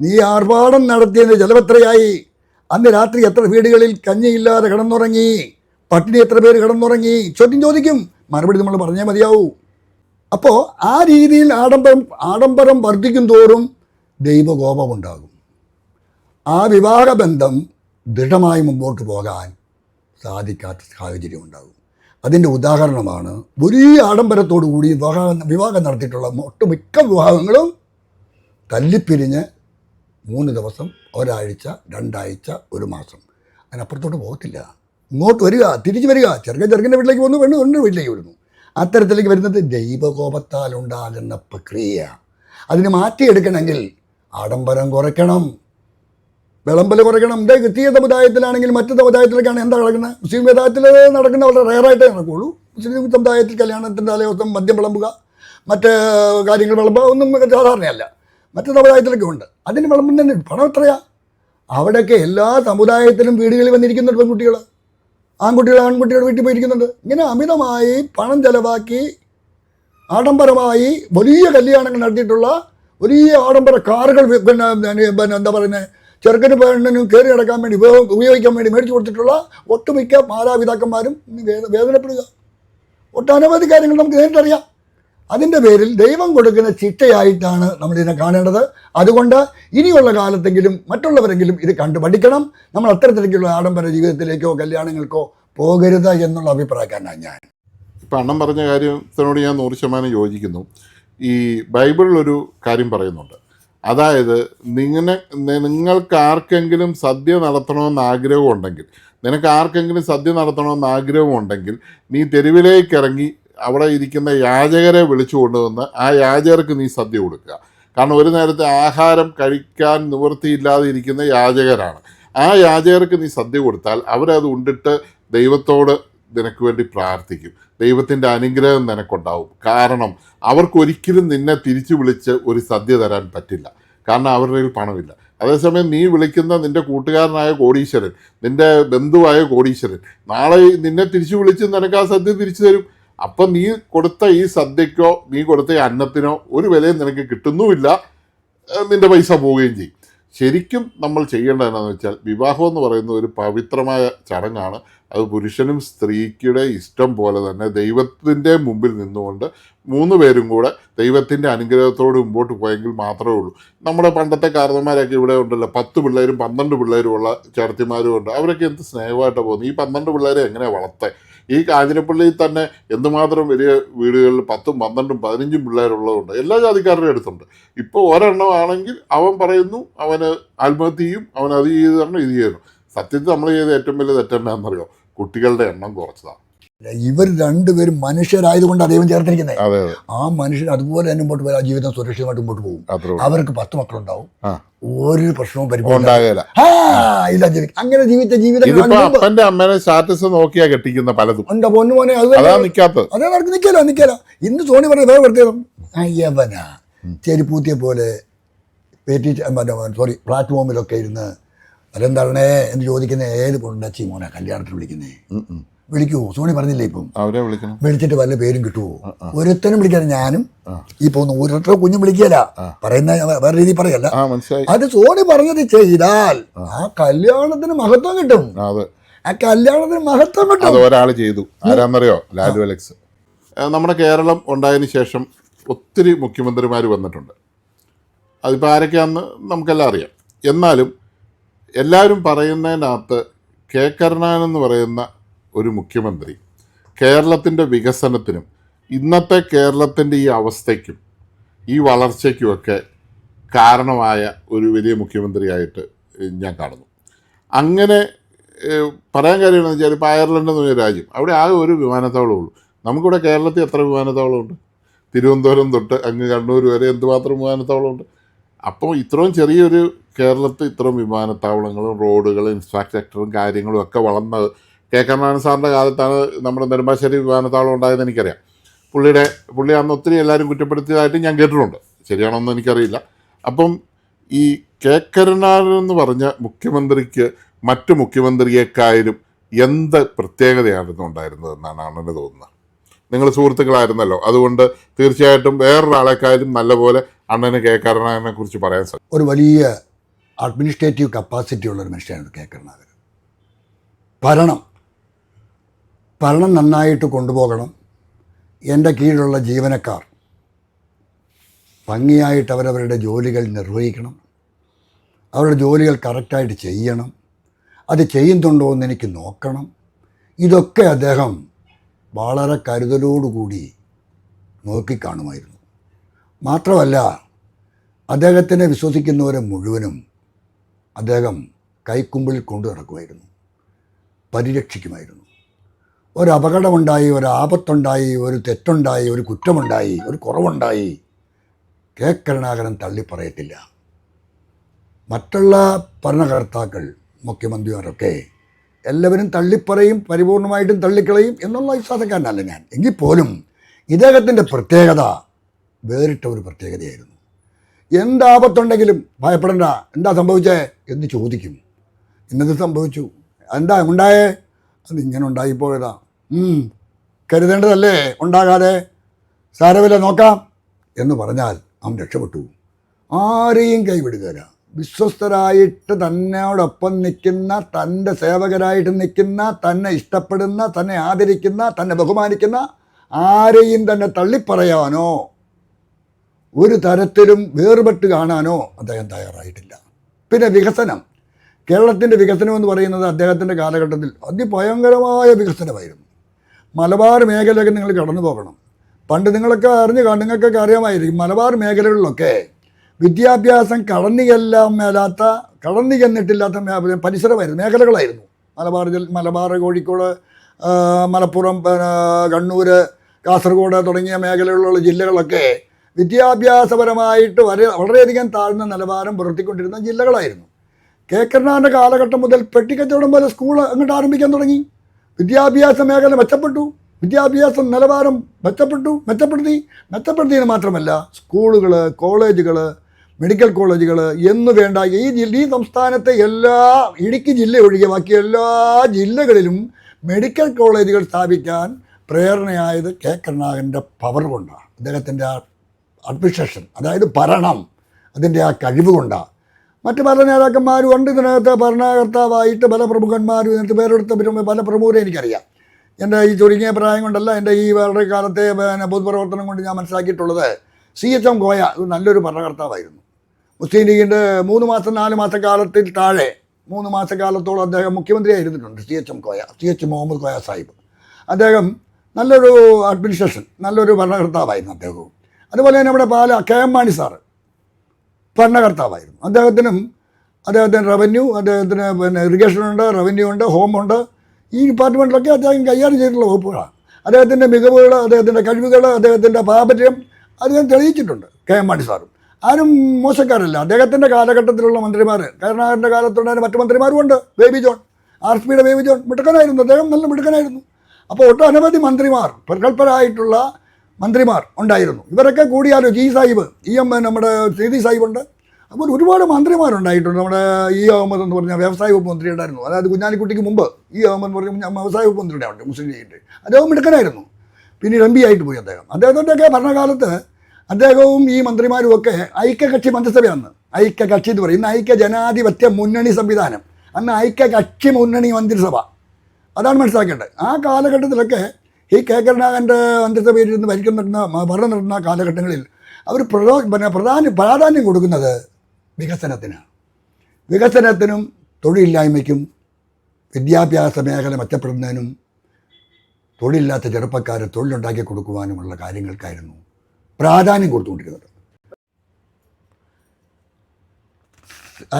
[SPEAKER 2] നീ ആർഭാടം നടത്തിയതിന് ചെലവെത്രയായി? അന്ന് രാത്രി എത്ര വീടുകളിൽ കഞ്ഞിയില്ലാതെ കിടന്നുറങ്ങി? പട്ടിണി എത്ര പേര് കിടന്നുറങ്ങി? ചോദ്യം ചോദിക്കും. മറുപടി നമ്മൾ പറഞ്ഞേ മതിയാവൂ. അപ്പോൾ ആ രീതിയിൽ ആഡംബരം ആഡംബരം വർദ്ധിക്കും തോറും ദൈവകോപമുണ്ടാകും ആ വിവാഹബന്ധം ദൃഢമായി മുമ്പോട്ട് പോകാൻ സാധിക്കാത്ത സാഹചര്യം ഉണ്ടാകും. അതിന്റെ ഉദാഹരണമാണ് വലിയ ആഡംബരത്തോടു കൂടി വിവാഹം വിവാഹം നടത്തിയിട്ടുള്ള ഒട്ടുമിക്ക വിവാഹങ്ങളും തല്ലിപ്പിരിഞ്ഞ് മൂന്ന് ദിവസം ഒരാഴ്ച രണ്ടാഴ്ച ഒരു മാസം. അതിനപ്പുറത്തോട്ട് പോകത്തില്ല. ഇങ്ങോട്ട് വരിക തിരിച്ചു വരിക. ചെറുക്കൻ ചെറുക്കന്റെ വീട്ടിലേക്ക് വന്നു പെണ്ണ് പെണ്ണ് വീട്ടിലേക്ക് വരുന്നു. അത്തരത്തിലേക്ക് വരുന്നത് ദൈവകോപത്താൽ ഉണ്ടാകുന്ന പ്രക്രിയ. അതിന് മാറ്റിയെടുക്കണമെങ്കിൽ ആഡംബരം കുറയ്ക്കണം. വിളമ്പൽ കുറയ്ക്കണം. എന്റെ ക്രിസ്തീയ സമുദായത്തിലാണെങ്കിൽ മറ്റു സമുദായത്തിലേക്കാണ് എന്താ നടക്കുന്നത്? മുസ്ലിം വേദായത്തിൽ നടക്കുന്ന വളരെ റയറായിട്ടേ നടക്കുകയുള്ളൂ. മുസ്ലിം സമുദായത്തിൽ കല്യാണത്തിന്റെ തലേദിവസം മദ്യം വിളമ്പുക മറ്റ് കാര്യങ്ങൾ വിളമ്പുക ഒന്നും സാധാരണയല്ല. മറ്റു സമുദായത്തിലൊക്കെ ഉണ്ട്. അതിന് വിളമ്പുന്നതിന് പണം എത്രയാ? അവിടെയൊക്കെ എല്ലാ സമുദായത്തിലും വീടുകളിൽ വന്നിരിക്കുന്നുണ്ട് പെൺകുട്ടികൾ ആൺകുട്ടികൾ ആൺകുട്ടികൾ വീട്ടിൽ പോയിരിക്കുന്നുണ്ട്. ഇങ്ങനെ അമിതമായി പണം ചെലവാക്കി ആഡംബരമായി വലിയ കല്യാണങ്ങൾ നടത്തിയിട്ടുള്ള വലിയ ആഡംബര കാറുകൾ പിന്നെ എന്താ പറയുന്നത് ചെറുക്കന് പെണ്ണിനും കയറി നടക്കാൻ വേണ്ടി ഉപയോഗം ഉപയോഗിക്കാൻ വേണ്ടി മേടിച്ചു കൊടുത്തിട്ടുള്ള ഒട്ടുമിക്ക മാതാപിതാക്കന്മാരും വേദ വേദനപ്പെടുക. ഒട്ടനവധി കാര്യങ്ങൾ നമുക്ക് നേരിട്ടറിയാം അതിന്റെ പേരിൽ ദൈവം കൊടുക്കുന്ന ചിട്ടയായിട്ടാണ് നമ്മളിതിനെ കാണേണ്ടത്. അതുകൊണ്ട് ഇനിയുള്ള കാലത്തെങ്കിലും മറ്റുള്ളവരെങ്കിലും ഇത് കണ്ടു പഠിക്കണം. നമ്മൾ അത്തരത്തിലേക്കുള്ള ആഡംബര ജീവിതത്തിലേക്കോ കല്യാണങ്ങൾക്കോ പോകരുത് എന്നുള്ള അഭിപ്രായക്കാരനാണ് ഞാൻ.
[SPEAKER 1] ഇപ്പം അണ്ണം പറഞ്ഞ കാര്യത്തിനോട് ഞാൻ നൂറ് ശതമാനം യോജിക്കുന്നു. ഈ ബൈബിളിൽ ഒരു കാര്യം പറയുന്നുണ്ട്. അതായത് നിങ്ങനെ നിങ്ങൾക്ക് ആർക്കെങ്കിലും സദ്യ നടത്തണമെന്ന് ആഗ്രഹമുണ്ടെങ്കിൽ നിനക്ക് ആർക്കെങ്കിലും സദ്യ നടത്തണമെന്ന് ആഗ്രഹമുണ്ടെങ്കിൽ നീ തെരുവിലേക്ക് ഇറങ്ങി അവിടെ ഇരിക്കുന്ന യാചകരെ വിളിച്ചു കൊണ്ടുവന്ന് ആ യാചകർക്ക് നീ സദ്യ കൊടുക്കുക. കാരണം ഒരു നേരത്തെ ആഹാരം കഴിക്കാൻ നിവൃത്തിയില്ലാതെ ഇരിക്കുന്ന യാചകരാണ്. ആ യാചകർക്ക് നീ സദ്യ കൊടുത്താൽ അവരത് ഉണ്ടിട്ട് ദൈവത്തോട് നിനക്ക് വേണ്ടി പ്രാർത്ഥിക്കും. ദൈവത്തിന്റെ അനുഗ്രഹം നിനക്കുണ്ടാവും. കാരണം അവർക്കൊരിക്കലും നിന്നെ തിരിച്ചു വിളിച്ച് ഒരു സദ്യ തരാൻ പറ്റില്ല. കാരണം അവരുടെ കയ്യിൽ പണമില്ല. അതേസമയം നീ വിളിക്കുന്ന നിന്റെ കൂട്ടുകാരനായ കോടീശ്വരൻ നിന്റെ ബന്ധുവായ കോടീശ്വരൻ നാളെ നിന്നെ തിരിച്ചു വിളിച്ച് നിനക്ക് ആ സദ്യ തിരിച്ചു തരും. അപ്പം നീ കൊടുത്ത ഈ സദ്യക്കോ നീ കൊടുത്ത ഈ അന്നത്തിനോ ഒരു വിലയും നിനക്ക് കിട്ടുന്നുമില്ല. നിന്റെ പൈസ പോവുകയും ചെയ്യും. ശരിക്കും നമ്മൾ ചെയ്യേണ്ടത് എന്താണെന്ന് വെച്ചാൽ വിവാഹം എന്ന് പറയുന്നത് ഒരു പവിത്രമായ ചടങ്ങാണ്. അത് പുരുഷനും സ്ത്രീക്കുടെ ഇഷ്ടം പോലെ തന്നെ ദൈവത്തിന്റെ മുമ്പിൽ നിന്നുകൊണ്ട് മൂന്ന് പേരും കൂടെ ദൈവത്തിന്റെ അനുഗ്രഹത്തോട് മുമ്പോട്ട് പോയെങ്കിൽ മാത്രമേ ഉള്ളൂ. നമ്മുടെ പണ്ടത്തെ കാരണന്മാരൊക്കെ ഇവിടെ ഉണ്ടല്ലോ. പത്ത് പിള്ളേരും പന്ത്രണ്ട് പിള്ളേരും ഉള്ള ചേർത്തിമാരും ഉണ്ട്. അവരൊക്കെ എന്ത് സ്നേഹമായിട്ടാണ് പോകുന്നത്? ഈ പന്ത്രണ്ട് പിള്ളേരെ എങ്ങനെ വളർത്തേ? ഈ കാഞ്ഞിരപ്പള്ളിയിൽ തന്നെ എന്തുമാത്രം വലിയ വീടുകളിൽ പത്തും പന്ത്രണ്ടും പതിനഞ്ചും പിള്ളേരുള്ളതുണ്ട്. എല്ലാ ജാതിക്കാരുടെയും അടുത്തുണ്ട്. ഇപ്പോൾ ഒരെണ്ണം ആണെങ്കിൽ അവൻ പറയുന്നു അവന് ആത്മഹത്യ ചെയ്യും അവൻ അത് ചെയ്ത് തരണം ഇത് ചെയ്യണം. സത്യത്തിൽ നമ്മൾ ചെയ്ത ഏറ്റവും വലിയ തെറ്റെന്നാണെന്നറിയോ കുട്ടികളുടെ എണ്ണം കുറച്ചതാണ്.
[SPEAKER 2] ഇവർ രണ്ടുപേരും മനുഷ്യരായതുകൊണ്ട് ദൈവം ചേർത്തിരിക്കുന്നത് ആ മനുഷ്യർ അതുപോലെ തന്നെ മുമ്പോട്ട് പോയാൽ ആ ജീവിതം സുരക്ഷിതമായിട്ട് മുമ്പോട്ട് പോകും. അവർക്ക് പത്ത് മക്കളുണ്ടാവും. ഒരു പ്രശ്നവും പരിപാടി ആ ഇല്ല ജീവിക്കും അങ്ങനെ ജീവിച്ച ജീവിതം
[SPEAKER 1] അപ്പന്റെ അമ്മേനെ സ്റ്റാറ്റസ് നോക്കിയാ കെട്ടിക്കുന്ന പലതും.
[SPEAKER 2] എന്റെ പൊന്നു മോനെ അത് നടക്ക് നിൽക്കല നിൽക്കല ഇന്ന് സോണി പറഞ്ഞ വേറെ പ്രത്യേകം. അയ്യവനാ. ചെരിപ്പൂത്തിയെ പോലെ പേറ്റി സോറി പ്ലാറ്റ്ഫോമിലൊക്കെ ഇരുന്ന് അതെന്താണേ എന്ന് ചോദിക്കുന്ന ഏത് പൊണ്ടച്ചി മോനെ കല്യാണത്തിന് വിളിക്കുന്നേ?
[SPEAKER 1] ഉം ഉം.
[SPEAKER 2] വിളിക്കൂ സോണി പറഞ്ഞില്ലേ ഇപ്പം?
[SPEAKER 1] അവരെ വിളിക്കണം.
[SPEAKER 2] വിളിച്ചിട്ട് വല്ല പേരും കിട്ടുവോ? ഒരുത്തനും വിളിക്കാൻ ഞാനും ഈ പോകുന്ന ഓരോരുത്തരെ കുഞ്ഞും വിളിക്കല പറയുന്ന വേറെ രീതി പറയല്ല. അത് സോണി പറഞ്ഞത് ചെയ്താൽ ആ. കല്യാണത്തിന് മഹത്വം കിട്ടും.
[SPEAKER 1] ആ,
[SPEAKER 2] കല്യാണത്തിന് മഹത്വം
[SPEAKER 1] അത്
[SPEAKER 2] കിട്ടും
[SPEAKER 1] ഒരാൾ ചെയ്തു ആരാന്നറിയോ? ലാലു അലക്സ്. നമ്മുടെ കേരളം ഉണ്ടായതിനു ശേഷം ഒത്തിരി മുഖ്യമന്ത്രിമാർ വന്നിട്ടുണ്ട്. അതിപ്പോൾ ആരൊക്കെയാണെന്ന് നമുക്കെല്ലാം അറിയാം. എന്നാലും എല്ലാവരും പറയുന്നതിനകത്ത് കെ കരുണാനെന്ന് എന്ന് പറയുന്ന ഒരു മുഖ്യമന്ത്രി. കേരളത്തിന്റെ വികസനത്തിനും ഇന്നത്തെ കേരളത്തിന്റെ ഈ അവസ്ഥയ്ക്കും ഈ വളർച്ചയ്ക്കുമൊക്കെ കാരണമായ ഒരു വലിയ മുഖ്യമന്ത്രിയായിട്ട് ഞാൻ കാണുന്നു. അങ്ങനെ പറയാൻ കാര്യമെന്ന് വെച്ചാൽ ഇപ്പോൾ അയർലൻഡ് എന്ന് പറഞ്ഞ രാജ്യം അവിടെ ആകെ ഒരു വിമാനത്താവളമേ ഉള്ളൂ. നമുക്കിവിടെ കേരളത്തിൽ എത്ര വിമാനത്താവളമുണ്ട്? തിരുവനന്തപുരം തൊട്ട് അങ്ങ് കണ്ണൂർ വരെ എന്തുമാത്രം വിമാനത്താവളമുണ്ട്? അപ്പോൾ ഇത്രയും ചെറിയൊരു കേരളത്തിൽ ഇത്രയും വിമാനത്താവളങ്ങളും റോഡുകളും ഇൻഫ്രാസ്ട്രക്ചറും കാര്യങ്ങളും ഒക്കെ വളർന്നത് കെ. കരുണാകരൻ സാറിന്റെ കാലത്താണ് നമ്മുടെ നെടുമ്പാശ്ശേരി വിമാനത്താവളം ഉണ്ടായതെന്ന് എനിക്കറിയാം. പുള്ളിയുടെ പുള്ളി അന്ന് ഒത്തിരി എല്ലാവരും കുറ്റപ്പെടുത്തിയതായിട്ട് ഞാൻ കേട്ടിട്ടുണ്ട്. ശരിയാണോന്ന് എനിക്കറിയില്ല. അപ്പം ഈ കെ. കരുണാകരൻ എന്ന് പറഞ്ഞ മുഖ്യമന്ത്രിക്ക് മറ്റു മുഖ്യമന്ത്രിയേക്കായാലും എന്ത് പ്രത്യേകതയായിരുന്നു ഉണ്ടായിരുന്നത് എന്നാണ് അണ്ണന് തോന്നുന്നത്? നിങ്ങൾ സുഹൃത്തുക്കളായിരുന്നല്ലോ. അതുകൊണ്ട് തീർച്ചയായിട്ടും വേറൊരാളെക്കാളും നല്ലപോലെ അണ്ണന് കെ. കരുണാകരനെ കുറിച്ച് പറയാൻ സാധിക്കും.
[SPEAKER 2] ഒരു വലിയ അഡ്മിനിസ്ട്രേറ്റീവ് കപ്പാസിറ്റി ഉള്ള ഒരു മനുഷ്യനാണ് കെ. കരുണാകരൻ. ഭരണം. ഭരണം നന്നായിട്ട് കൊണ്ടുപോകണം. എന്റെ കീഴിലുള്ള ജീവനക്കാർ ഭംഗിയായിട്ട് അവരവരുടെ ജോലികൾ നിർവഹിക്കണം. അവരുടെ ജോലികൾ കറക്റ്റായിട്ട് ചെയ്യണം. അത് ചെയ്യുന്നുണ്ടോ എന്ന് എനിക്ക് നോക്കണം. ഇതൊക്കെ അദ്ദേഹം വളരെ കരുതലോടുകൂടി നോക്കിക്കാണുമായിരുന്നു. മാത്രമല്ല അദ്ദേഹത്തിനെ വിശ്വസിക്കുന്നവരെ മുഴുവനും അദ്ദേഹം കൈക്കുമ്പിളിൽ കൊണ്ടു നടക്കുമായിരുന്നു പരിരക്ഷിക്കുമായിരുന്നു. ഒരു അപകടമുണ്ടായി ഒരു ആപത്തുണ്ടായി ഒരു തെറ്റുണ്ടായി ഒരു കുറ്റമുണ്ടായി ഒരു കുറവുണ്ടായി. കെ കരുണാകരൻ തള്ളിപ്പറയത്തില്ല. മറ്റുള്ള ഭരണകർത്താക്കൾ മുഖ്യമന്ത്രിമാരൊക്കെ എല്ലാവരും തള്ളിപ്പറയും പരിപൂർണമായിട്ടും തള്ളിക്കളയും എന്നുള്ള വിശ്വാസക്കാരനല്ല ഞാൻ. എങ്കിൽ പോലും ഇദ്ദേഹത്തിന്റെ പ്രത്യേകത വേറിട്ട ഒരു പ്രത്യേകതയായിരുന്നു. എന്താപത്തുണ്ടെങ്കിലും ഭയപ്പെടണ്ട. എന്താ സംഭവിച്ചേ എന്ന് ചോദിക്കും. ഇന്നത് സംഭവിച്ചു. എന്താ ഉണ്ടായേ? അത് ഇങ്ങനെ ഉണ്ടായിപ്പോയതാണ് കരുതേണ്ടതല്ലേ? ഉണ്ടാകാതെ സാരമില്ല നോക്കാം എന്ന് പറഞ്ഞാൽ അവൻ രക്ഷപ്പെട്ടു. ആരെയും കൈവിടുകയില്ല. വിശ്വസ്തരായിട്ട് തന്നോടൊപ്പം നിൽക്കുന്ന തന്റെ സേവകരായിട്ട് നിൽക്കുന്ന തന്നെ ഇഷ്ടപ്പെടുന്ന തന്നെ ആദരിക്കുന്ന തന്നെ ബഹുമാനിക്കുന്ന ആരെയും തന്നെ തള്ളിപ്പറയാനോ ഒരു തരത്തിലും വേർപെട്ട് കാണാനോ അദ്ദേഹം തയ്യാറായിട്ടില്ല. പിന്നെ വികസനം. കേരളത്തിന്റെ വികസനം എന്ന് പറയുന്നത് അദ്ദേഹത്തിന്റെ കാലഘട്ടത്തിൽ അതിഭയങ്കരമായ വികസനമായിരുന്നു. മലബാർ മേഖലയൊക്കെ നിങ്ങൾ കടന്നു പോകണം. പണ്ട് നിങ്ങളൊക്കെ അറിഞ്ഞു നിങ്ങൾക്കൊക്കെ അറിയാമായിരിക്കും മലബാർ മേഖലകളിലൊക്കെ വിദ്യാഭ്യാസം കടന്നു ചെല്ലാൻ മേലാത്ത കടന്നു ചെന്നിട്ടില്ലാത്ത പരിസരമായിരുന്നു മേഖലകളായിരുന്നു. മലബാർ ജില്ല മലബാർ കോഴിക്കോട് മലപ്പുറം കണ്ണൂർ കാസർഗോഡ് തുടങ്ങിയ മേഖലകളിലുള്ള ജില്ലകളൊക്കെ വിദ്യാഭ്യാസപരമായിട്ട് വളരെ വളരെയധികം താഴ്ന്ന നിലവാരം പുലർത്തിക്കൊണ്ടിരുന്ന ജില്ലകളായിരുന്നു. കെ കാലഘട്ടം മുതൽ പെട്ടിക്കച്ചവടം പോലെ സ്കൂൾ അങ്ങോട്ട് ആരംഭിക്കാൻ തുടങ്ങി. വിദ്യാഭ്യാസ മേഖല മെച്ചപ്പെട്ടു. വിദ്യാഭ്യാസ നിലവാരം മെച്ചപ്പെട്ടു. മെച്ചപ്പെടുത്തി. മെച്ചപ്പെടുത്തിയെന്ന് മാത്രമല്ല സ്കൂളുകൾ കോളേജുകൾ മെഡിക്കൽ കോളേജുകൾ എന്ന് വേണ്ട ഈ ജില്ല ഈ സംസ്ഥാനത്തെ എല്ലാ ഇടുക്കി ജില്ല ഒഴികെ ബാക്കി എല്ലാ ജില്ലകളിലും മെഡിക്കൽ കോളേജുകൾ സ്ഥാപിക്കാൻ പ്രേരണയായത് കെ. കരുണാകരന്റെ പവർ കൊണ്ടാണ്. അദ്ദേഹത്തിന്റെ അഡ്മിനിസ്ട്രേഷൻ അതായത് ഭരണം അതിന്റെ ആ കഴിവ് കൊണ്ടാണ്. മറ്റ് പല നേതാക്കന്മാരും ഉണ്ട് ഇതിനകത്ത് ഭരണകർത്താവായിട്ട് പല പ്രമുഖന്മാരും ഇതിനകത്ത് പേരെടുത്ത പല പ്രമുഖരെ എനിക്കറിയാം. എന്റെ ഈ ചുരുങ്ങിയ പ്രായം കൊണ്ടല്ല എന്റെ ഈ വളരെ കാലത്തെ പിന്നെ പൊതുപ്രവർത്തനം കൊണ്ട് ഞാൻ മനസ്സിലാക്കിയിട്ടുള്ളത് സി എച്ച് എം കോയ നല്ലൊരു ഭരണകർത്താവായിരുന്നു. മുസ്ലിം ലീഗിന്റെ മൂന്ന് മാസം നാല് മാസ കാലത്തിൽ താഴെ മൂന്ന് മാസക്കാലത്തോളം അദ്ദേഹം മുഖ്യമന്ത്രിയായിരുന്നിട്ടുണ്ട് C H M Koya C H Muhammad Koya Sahib. അദ്ദേഹം നല്ലൊരു അഡ്മിനിസ്ട്രേഷൻ നല്ലൊരു ഭരണകർത്താവായിരുന്നു അദ്ദേഹവും. അതുപോലെ തന്നെ നമ്മുടെ Pala K M Mani sir. ഭരണകർത്താവായിരുന്നു. അദ്ദേഹത്തിനും അദ്ദേഹത്തിന് റവന്യൂ അദ്ദേഹത്തിന് പിന്നെ ഇറിഗേഷൻ ഉണ്ട് റവന്യൂ ഉണ്ട് ഹോമുണ്ട് ഈ ഡിപ്പാർട്ട്മെന്റിലൊക്കെ അദ്ദേഹം കൈകാര്യം ചെയ്തിട്ടുള്ള വകുപ്പുകളാണ്. അദ്ദേഹത്തിന്റെ മികവുകൾ അദ്ദേഹത്തിന്റെ കഴിവുകൾ അദ്ദേഹത്തിന്റെ പാപര്യം അദ്ദേഹം തെളിയിച്ചിട്ടുണ്ട് കെ എം മാണി സാറും. ആരും മോശക്കാരല്ല. അദ്ദേഹത്തിന്റെ കാലഘട്ടത്തിലുള്ള മന്ത്രിമാർ കരുണാകരന്റെ കാലത്തുണ്ടായിരുന്ന മറ്റു മന്ത്രിമാരും ഉണ്ട്. ബേബി ജോൺ ആർ എസ് പിയുടെ ബേബി ജോൺ മിടുക്കനായിരുന്നു. അദ്ദേഹം നല്ല മിടുക്കനായിരുന്നു. അപ്പോൾ ഒട്ടനവധി മന്ത്രിമാർ പ്രഗത്ഭരായിട്ടുള്ള മന്ത്രിമാർ ഉണ്ടായിരുന്നു. ഇവരൊക്കെ കൂടിയാലോ ജി സാഹിബ് ഇ എം നമ്മുടെ സീതി സാഹിബുണ്ട് അപ്പോൾ ഒരുപാട് മന്ത്രിമാരുണ്ടായിട്ടുണ്ട്. നമ്മുടെ ഇ അഹമ്മദ് എന്ന് പറഞ്ഞ വ്യവസായ വകുപ്പ് മന്ത്രി ഉണ്ടായിരുന്നു. അതായത് കുഞ്ഞാലിക്കുട്ടിക്ക് മുമ്പ് ഇ അഹമ്മദ് എന്ന് പറഞ്ഞ വ്യവസായ വകുപ്പ് മന്ത്രി ഉണ്ടായിട്ട് മുസ്ലിം ലീഗിന്റെ അദ്ദേഹം മിടുക്കനായിരുന്നു. പിന്നീട് എം പി ആയിട്ട് പോയി അദ്ദേഹം. അദ്ദേഹത്തിന്റെയൊക്കെ ഭരണകാലത്ത് അദ്ദേഹവും ഈ മന്ത്രിമാരും ഒക്കെ ഐക്യകക്ഷി മന്ത്രിസഭയാണ് ഐക്യകക്ഷി എന്ന് പറയും. ഇന്ന് ഐക്യ ജനാധിപത്യ മുന്നണി സംവിധാനം. അന്ന് ഐക്യകക്ഷി മുന്നണി മന്ത്രിസഭ. അതാണ് മനസ്സിലാക്കേണ്ടത്. ആ കാലഘട്ടത്തിലൊക്കെ ഈ കെ കരുണാകരന്റെ മന്ത്രിസഭയിൽ ഭരിക്കാൻ നടന്ന ഭരണം നടന്ന കാലഘട്ടങ്ങളിൽ അവർ പ്രധാ പിന്നെ പ്രധാന പ്രാധാന്യം കൊടുക്കുന്നത് വികസനത്തിന്. വികസനത്തിനും തൊഴിലില്ലായ്മയ്ക്കും വിദ്യാഭ്യാസ മേഖല മെച്ചപ്പെടുന്നതിനും തൊഴിലില്ലാത്ത ചെറുപ്പക്കാരെ തൊഴിലുണ്ടാക്കി കൊടുക്കുവാനുമുള്ള കാര്യങ്ങൾക്കായിരുന്നു പ്രാധാന്യം കൊടുത്തുകൊണ്ടിരുന്നത്.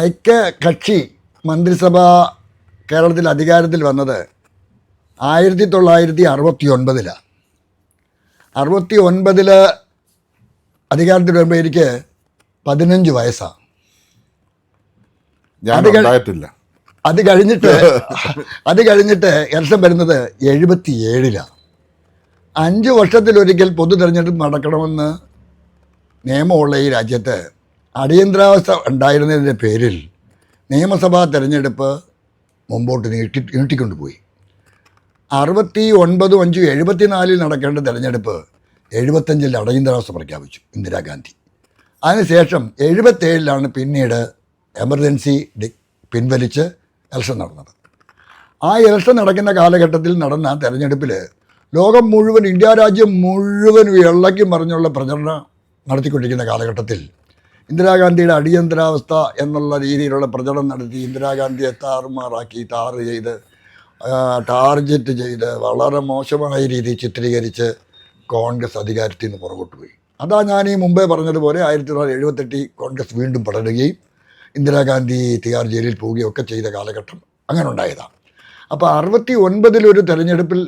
[SPEAKER 2] ഐക്യ കക്ഷി മന്ത്രിസഭ കേരളത്തിൽ അധികാരത്തിൽ വന്നത് ആയിരത്തി തൊള്ളായിരത്തി അറുപത്തി ഒൻപതിലാണ് അറുപത്തി ഒൻപതിൽ അധികാരത്തിൽ വരുമ്പോൾ എനിക്ക് പതിനഞ്ച് വയസ്സാണ് അത് കഴിഞ്ഞിട്ട് അത് കഴിഞ്ഞിട്ട് ഇലക്ഷൻ വരുന്നത് എഴുപത്തി ഏഴിലാണ് അഞ്ച് വർഷത്തിലൊരിക്കൽ പൊതു തെരഞ്ഞെടുപ്പ് നടക്കണമെന്ന് നിയമമുള്ള ഈ രാജ്യത്ത് അടിയന്തരാവസ്ഥ ഉണ്ടായിരുന്നതിന്റെ പേരിൽ നിയമസഭാ തെരഞ്ഞെടുപ്പ് മുമ്പോട്ട് നീട്ടി നീട്ടിക്കൊണ്ടുപോയി. അറുപത്തി ഒൻപതും അഞ്ചും എഴുപത്തിനാലിൽ നടക്കേണ്ട തെരഞ്ഞെടുപ്പ് എഴുപത്തഞ്ചിൽ അടയന്തരാവസ്ഥ പ്രഖ്യാപിച്ചു ഇന്ദിരാഗാന്ധി. അതിനുശേഷം എഴുപത്തേഴിലാണ് പിന്നീട് എമർജൻസി പിൻവലിച്ച് ഇലക്ഷൻ നടന്നത്. ആ ഇലക്ഷൻ നടക്കുന്ന കാലഘട്ടത്തിൽ നടന്ന തെരഞ്ഞെടുപ്പിൽ ലോകം മുഴുവൻ ഇന്ത്യ രാജ്യം മുഴുവൻ ഇളക്കി മറിഞ്ഞുള്ള പ്രചരണം നടത്തിക്കൊണ്ടിരിക്കുന്ന കാലഘട്ടത്തിൽ ഇന്ദിരാഗാന്ധിയുടെ അടിയന്തരാവസ്ഥ എന്നുള്ള രീതിയിലുള്ള പ്രചരണം നടത്തി ഇന്ദിരാഗാന്ധിയെ താറുമാറാക്കി താറ് ചെയ്ത് ടാർഗറ്റ് ചെയ്ത് വളരെ മോശമായ രീതിയിൽ ചിത്രീകരിച്ച് കോൺഗ്രസ് അധികാരത്തിൽ നിന്ന് പുറകോട്ട് പോയി. അതാ ഞാൻ ഈ മുമ്പേ പറഞ്ഞതുപോലെ ആയിരത്തി തൊള്ളായിരത്തി എഴുപത്തെട്ടിൽ കോൺഗ്രസ് വീണ്ടും പടരുകയും ഇന്ദിരാഗാന്ധി തിഹാർ ജയിലിൽ പോവുകയും ഒക്കെ ചെയ്ത കാലഘട്ടം അങ്ങനെ ഉണ്ടായതാണ് അപ്പോൾ അറുപത്തി ഒൻപതിലൊരു തെരഞ്ഞെടുപ്പിൽ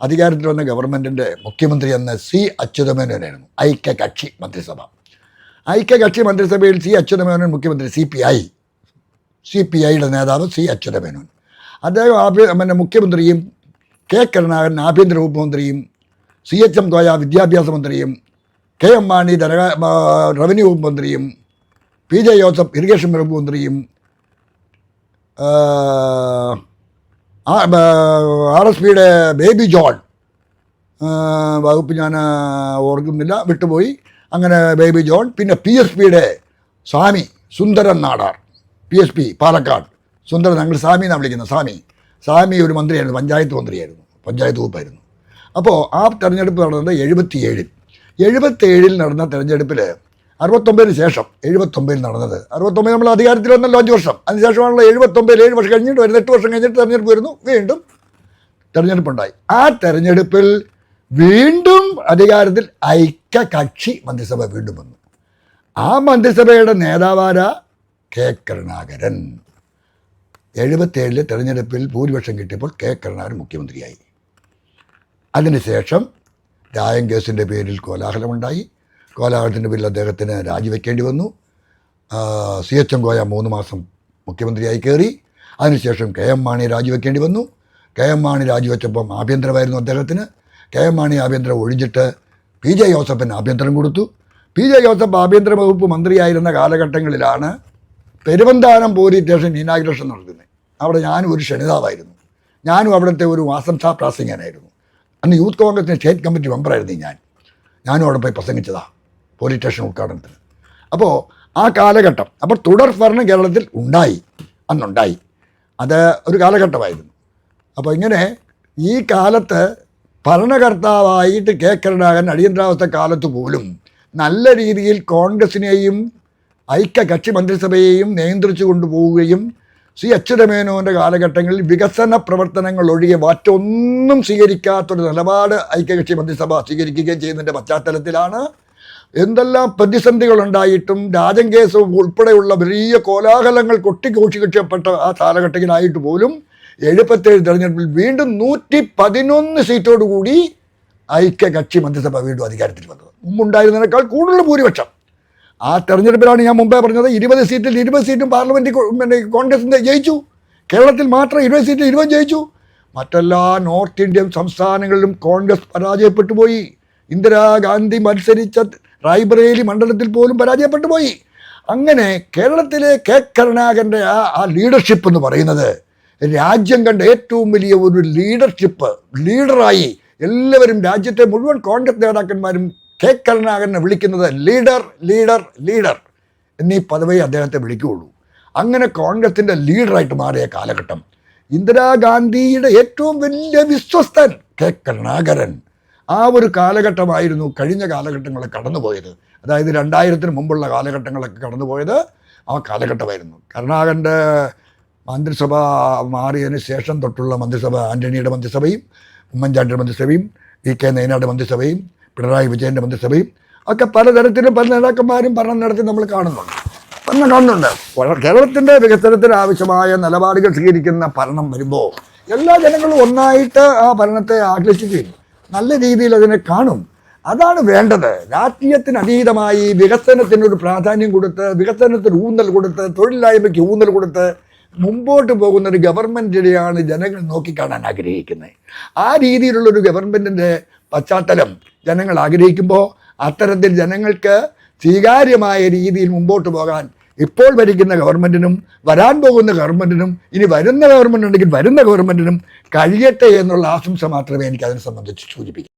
[SPEAKER 2] അധികാരത്തിൽ വന്ന ഗവൺമെന്റിന്റെ മുഖ്യമന്ത്രി എന്ന സി അച്യുതമേനോനായിരുന്നു. ഐക്യകക്ഷി മന്ത്രിസഭ. ഐക്യകക്ഷി മന്ത്രിസഭയിൽ സി അച്യുതമേനോൻ മുഖ്യമന്ത്രി C P I. C P ഐയുടെ നേതാവ് സി അച്യുതമേനോൻ. അദ്ദേഹം ആഭ്യ പിന്നെ മുഖ്യമന്ത്രിയും കെ കരുണാകരൻ ആഭ്യന്തര വകുപ്പ് മന്ത്രിയും സി എച്ച് എം കോയ വിദ്യാഭ്യാസ മന്ത്രിയും കെ എം മാണി ധന റവന്യൂ വകുപ്പ് പി ജെ ജോസഫ് ഇറിഗേഷൻ വകുപ്പ് മന്ത്രിയും ആർ എസ് പിയുടെ ബേബി ജോൺ വകുപ്പ് ഞാൻ ഓർക്കുന്നില്ല വിട്ടുപോയി. അങ്ങനെ ബേബി ജോൺ പിന്നെ പി എസ് പിയുടെ Swami Sundaran Nadar P S P Palakkad. Sundaran ഞങ്ങൾ സ്വാമി എന്നാണ് വിളിക്കുന്നത്. സ്വാമി. സ്വാമി ഒരു മന്ത്രിയായിരുന്നു പഞ്ചായത്ത് മന്ത്രിയായിരുന്നു പഞ്ചായത്ത് വകുപ്പായിരുന്നു. അപ്പോൾ ആ തെരഞ്ഞെടുപ്പ് നടന്നത് എഴുപത്തിയേഴിൽ. എഴുപത്തേഴിൽ നടന്ന തെരഞ്ഞെടുപ്പിൽ അറുപത്തൊമ്പതിന് ശേഷം എഴുപത്തൊമ്പതിൽ നടന്നത്. അറുപത്തൊമ്പത് നമ്മൾ അധികാരത്തിൽ വന്നല്ലോ അഞ്ച് വർഷം. അതിനുശേഷമാണല്ലോ എഴുപത്തൊമ്പതിൽ ഏഴ് വർഷം കഴിഞ്ഞിട്ട് വരുന്ന എട്ട് വർഷം കഴിഞ്ഞിട്ട് തെരഞ്ഞെടുപ്പ് വരുന്നു. വീണ്ടും തെരഞ്ഞെടുപ്പുണ്ടായി. ആ തെരഞ്ഞെടുപ്പിൽ വീണ്ടും അധികാരത്തിൽ ഐക്യകക്ഷി മന്ത്രിസഭ വീണ്ടും വന്നു. ആ മന്ത്രിസഭയുടെ നേതാവാര കെ കരുണാകരൻ. എഴുപത്തേഴിലെ തെരഞ്ഞെടുപ്പിൽ ഭൂരിപക്ഷം കിട്ടിയപ്പോൾ കെ കരുണാകരൻ മുഖ്യമന്ത്രിയായി. അതിനുശേഷം രായം കേസിന്റെ പേരിൽ കോലാഹലമുണ്ടായി. കോലാഹലത്തിന്റെ പേരിൽ അദ്ദേഹത്തിന് രാജിവെക്കേണ്ടി വന്നു. സി എച്ച് എം കോയ മൂന്ന് മാസം മുഖ്യമന്ത്രിയായി കയറി. അതിനുശേഷം കെ എം മാണി രാജിവെക്കേണ്ടി വന്നു. കെ എം മാണി രാജിവെച്ചപ്പം ആഭ്യന്തരമായിരുന്നു അദ്ദേഹത്തിന്. കെ എം മാണി ആഭ്യന്തരം ഒഴിഞ്ഞിട്ട് പി ജെ ജോസഫിന് ആഭ്യന്തരം കൊടുത്തു. പി ജെ ജോസഫ് ആഭ്യന്തര വകുപ്പ് മന്ത്രിയായിരുന്ന കാലഘട്ടങ്ങളിലാണ് പെരുവന്താനം പോലീസ് സ്റ്റേഷൻ ഇനാഗ്രേഷൻ നടത്തുന്നത്. അവിടെ ഞാനും ഒരു ക്ഷണിതാവായിരുന്നു ഞാനും അവിടുത്തെ ഒരു ആശംസാ പ്രാസംഗനായിരുന്നു അന്ന് യൂത്ത് കോൺഗ്രസിന്റെ സ്റ്റേറ്റ് കമ്മിറ്റി മെമ്പറായിരുന്നു ഞാൻ. ഞാനും അവിടെ പോയി പ്രസംഗിച്ചതാ പോലീസ് സ്റ്റേഷൻ ഉദ്ഘാടനത്തിന്. അപ്പോൾ ആ കാലഘട്ടം അപ്പോൾ തുടർ ഭരണം കേരളത്തിൽ ഉണ്ടായി അന്നുണ്ടായി. അത് ഒരു കാലഘട്ടമായിരുന്നു. അപ്പോൾ ഇങ്ങനെ ഈ കാലത്ത് ഭരണകർത്താവായിട്ട് കെ. കരുണാകരൻ അടിയന്തരാവസ്ഥ കാലത്ത് പോലും നല്ല രീതിയിൽ കോൺഗ്രസിനെയും ഐക്യ കക്ഷി മന്ത്രിസഭയെയും നിയന്ത്രിച്ചു കൊണ്ടുപോവുകയും സി അച്യുതമേനോന്റെ കാലഘട്ടങ്ങളിൽ വികസന പ്രവർത്തനങ്ങൾ ഒഴികെ മറ്റൊന്നും സ്വീകരിക്കാത്തൊരു നിലപാട് ഐക്യകക്ഷി മന്ത്രിസഭ സ്വീകരിക്കുകയും ചെയ്യുന്നതിന്റെ പശ്ചാത്തലത്തിലാണ്. എന്തെല്ലാം പ്രതിസന്ധികളുണ്ടായിട്ടും രാജൻ കേസ് ഉൾപ്പെടെയുള്ള വലിയ കോലാഹലങ്ങൾ കൊട്ടിഘോഷിക്കപ്പെട്ട ആ കാലഘട്ടത്തിലായിട്ട് പോലും എഴുപത്തേഴ് തെരഞ്ഞെടുപ്പിൽ വീണ്ടും നൂറ്റി പതിനൊന്ന് സീറ്റോടുകൂടി ഐക്യകക്ഷി മന്ത്രിസഭ വീണ്ടും അധികാരത്തിൽ വന്നത്. മുമ്പുണ്ടായിരുന്നതിനേക്കാൾ കൂടുതൽ ഭൂരിപക്ഷം. ആ തെരഞ്ഞെടുപ്പിലാണ് ഞാൻ മുമ്പേ പറഞ്ഞത് ഇരുപത് സീറ്റിൽ ഇരുപത് സീറ്റും പാർലമെന്റ് പിന്നെ കോൺഗ്രസിന്റെ ജയിച്ചു. കേരളത്തിൽ മാത്രം ഇരുപത് സീറ്റിൽ ഇരുപത് ജയിച്ചു. മറ്റെല്ലാ നോർത്ത് ഇന്ത്യൻ സംസ്ഥാനങ്ങളിലും കോൺഗ്രസ് പരാജയപ്പെട്ടു പോയി. ഇന്ദിരാഗാന്ധി മത്സരിച്ച റായ്ബറേലി മണ്ഡലത്തിൽ പോലും പരാജയപ്പെട്ടു പോയി. അങ്ങനെ കേരളത്തിലെ കെ കരുണാകരന്റെ ആ ആ ലീഡർഷിപ്പ് എന്ന് പറയുന്നത് രാജ്യം കണ്ട ഏറ്റവും വലിയ ഒരു ലീഡർഷിപ്പ് ലീഡറായി എല്ലാവരും രാജ്യത്തെ മുഴുവൻ കോൺഗ്രസ് നേതാക്കന്മാരും കെ കരുണാകരനെ വിളിക്കുന്നത് ലീഡർ ലീഡർ ലീഡർ എന്നീ പദവി അദ്ദേഹത്തെ വിളിക്കുകയുള്ളൂ. അങ്ങനെ കോൺഗ്രസിന്റെ ലീഡറായിട്ട് മാറിയ കാലഘട്ടം ഇന്ദിരാഗാന്ധിയുടെ ഏറ്റവും വലിയ വിശ്വസ്തൻ കെ കരുണാകരൻ. ആ ഒരു കാലഘട്ടമായിരുന്നു കഴിഞ്ഞ കാലഘട്ടങ്ങളെ കടന്നുപോയത്. അതായത് രണ്ടായിരത്തിന് മുമ്പുള്ള കാലഘട്ടങ്ങളൊക്കെ കടന്നുപോയത് ആ കാലഘട്ടമായിരുന്നു. കരുണാകരന്റെ മന്ത്രിസഭ മാറിയതിന് ശേഷം തൊട്ടുള്ള മന്ത്രിസഭ ആന്റണിയുടെ മന്ത്രിസഭയും ഉമ്മൻചാണ്ടിയുടെ മന്ത്രിസഭയും വി കെ നയനാട് മന്ത്രിസഭയും പിണറായി വിജയന്റെ മന്ത്രിസഭയും ഒക്കെ പലതരത്തിലും പല നേതാക്കന്മാരും ഭരണം നടത്തി നമ്മൾ കാണുന്നുണ്ട്. ഭരണം കാണുന്നുണ്ട്. കേരളത്തിന്റെ വികസനത്തിന് ആവശ്യമായ നിലപാടുകൾ സ്വീകരിക്കുന്ന ഭരണം വരുമ്പോൾ എല്ലാ ജനങ്ങളും ഒന്നായിട്ട് ആ ഭരണത്തെ ആകർഷിക്കുകയും നല്ല രീതിയിൽ അതിനെ കാണും. അതാണ് വേണ്ടത്. രാഷ്ട്രീയത്തിന് അതീതമായി വികസനത്തിനൊരു പ്രാധാന്യം കൊടുത്ത് വികസനത്തിന് ഊന്നൽ കൊടുത്ത് തൊഴിലില്ലായ്മയ്ക്ക് ഊന്നൽ കൊടുത്ത് മുമ്പോട്ട് പോകുന്ന ഒരു ഗവൺമെന്റിനെയാണ് ജനങ്ങൾ നോക്കിക്കാണാൻ ആഗ്രഹിക്കുന്നത്. ആ രീതിയിലുള്ളൊരു ഗവൺമെന്റിന്റെ പശ്ചാത്തലം ജനങ്ങൾ ആഗ്രഹിക്കുമ്പോൾ അത്തരത്തിൽ ജനങ്ങൾക്ക് സ്വീകാര്യമായ രീതിയിൽ മുമ്പോട്ട് പോകാൻ ഇപ്പോൾ ഭരിക്കുന്ന ഗവൺമെന്റിനും വരാൻ പോകുന്ന ഗവൺമെന്റിനും ഇനി വരുന്ന ഗവൺമെന്റ് ഉണ്ടെങ്കിൽ വരുന്ന ഗവൺമെന്റിനും കഴിയട്ടെ എന്നുള്ള ആശംസ മാത്രമേ എനിക്ക് അതിനെ സംബന്ധിച്ച് സൂചിപ്പിക്കൂ.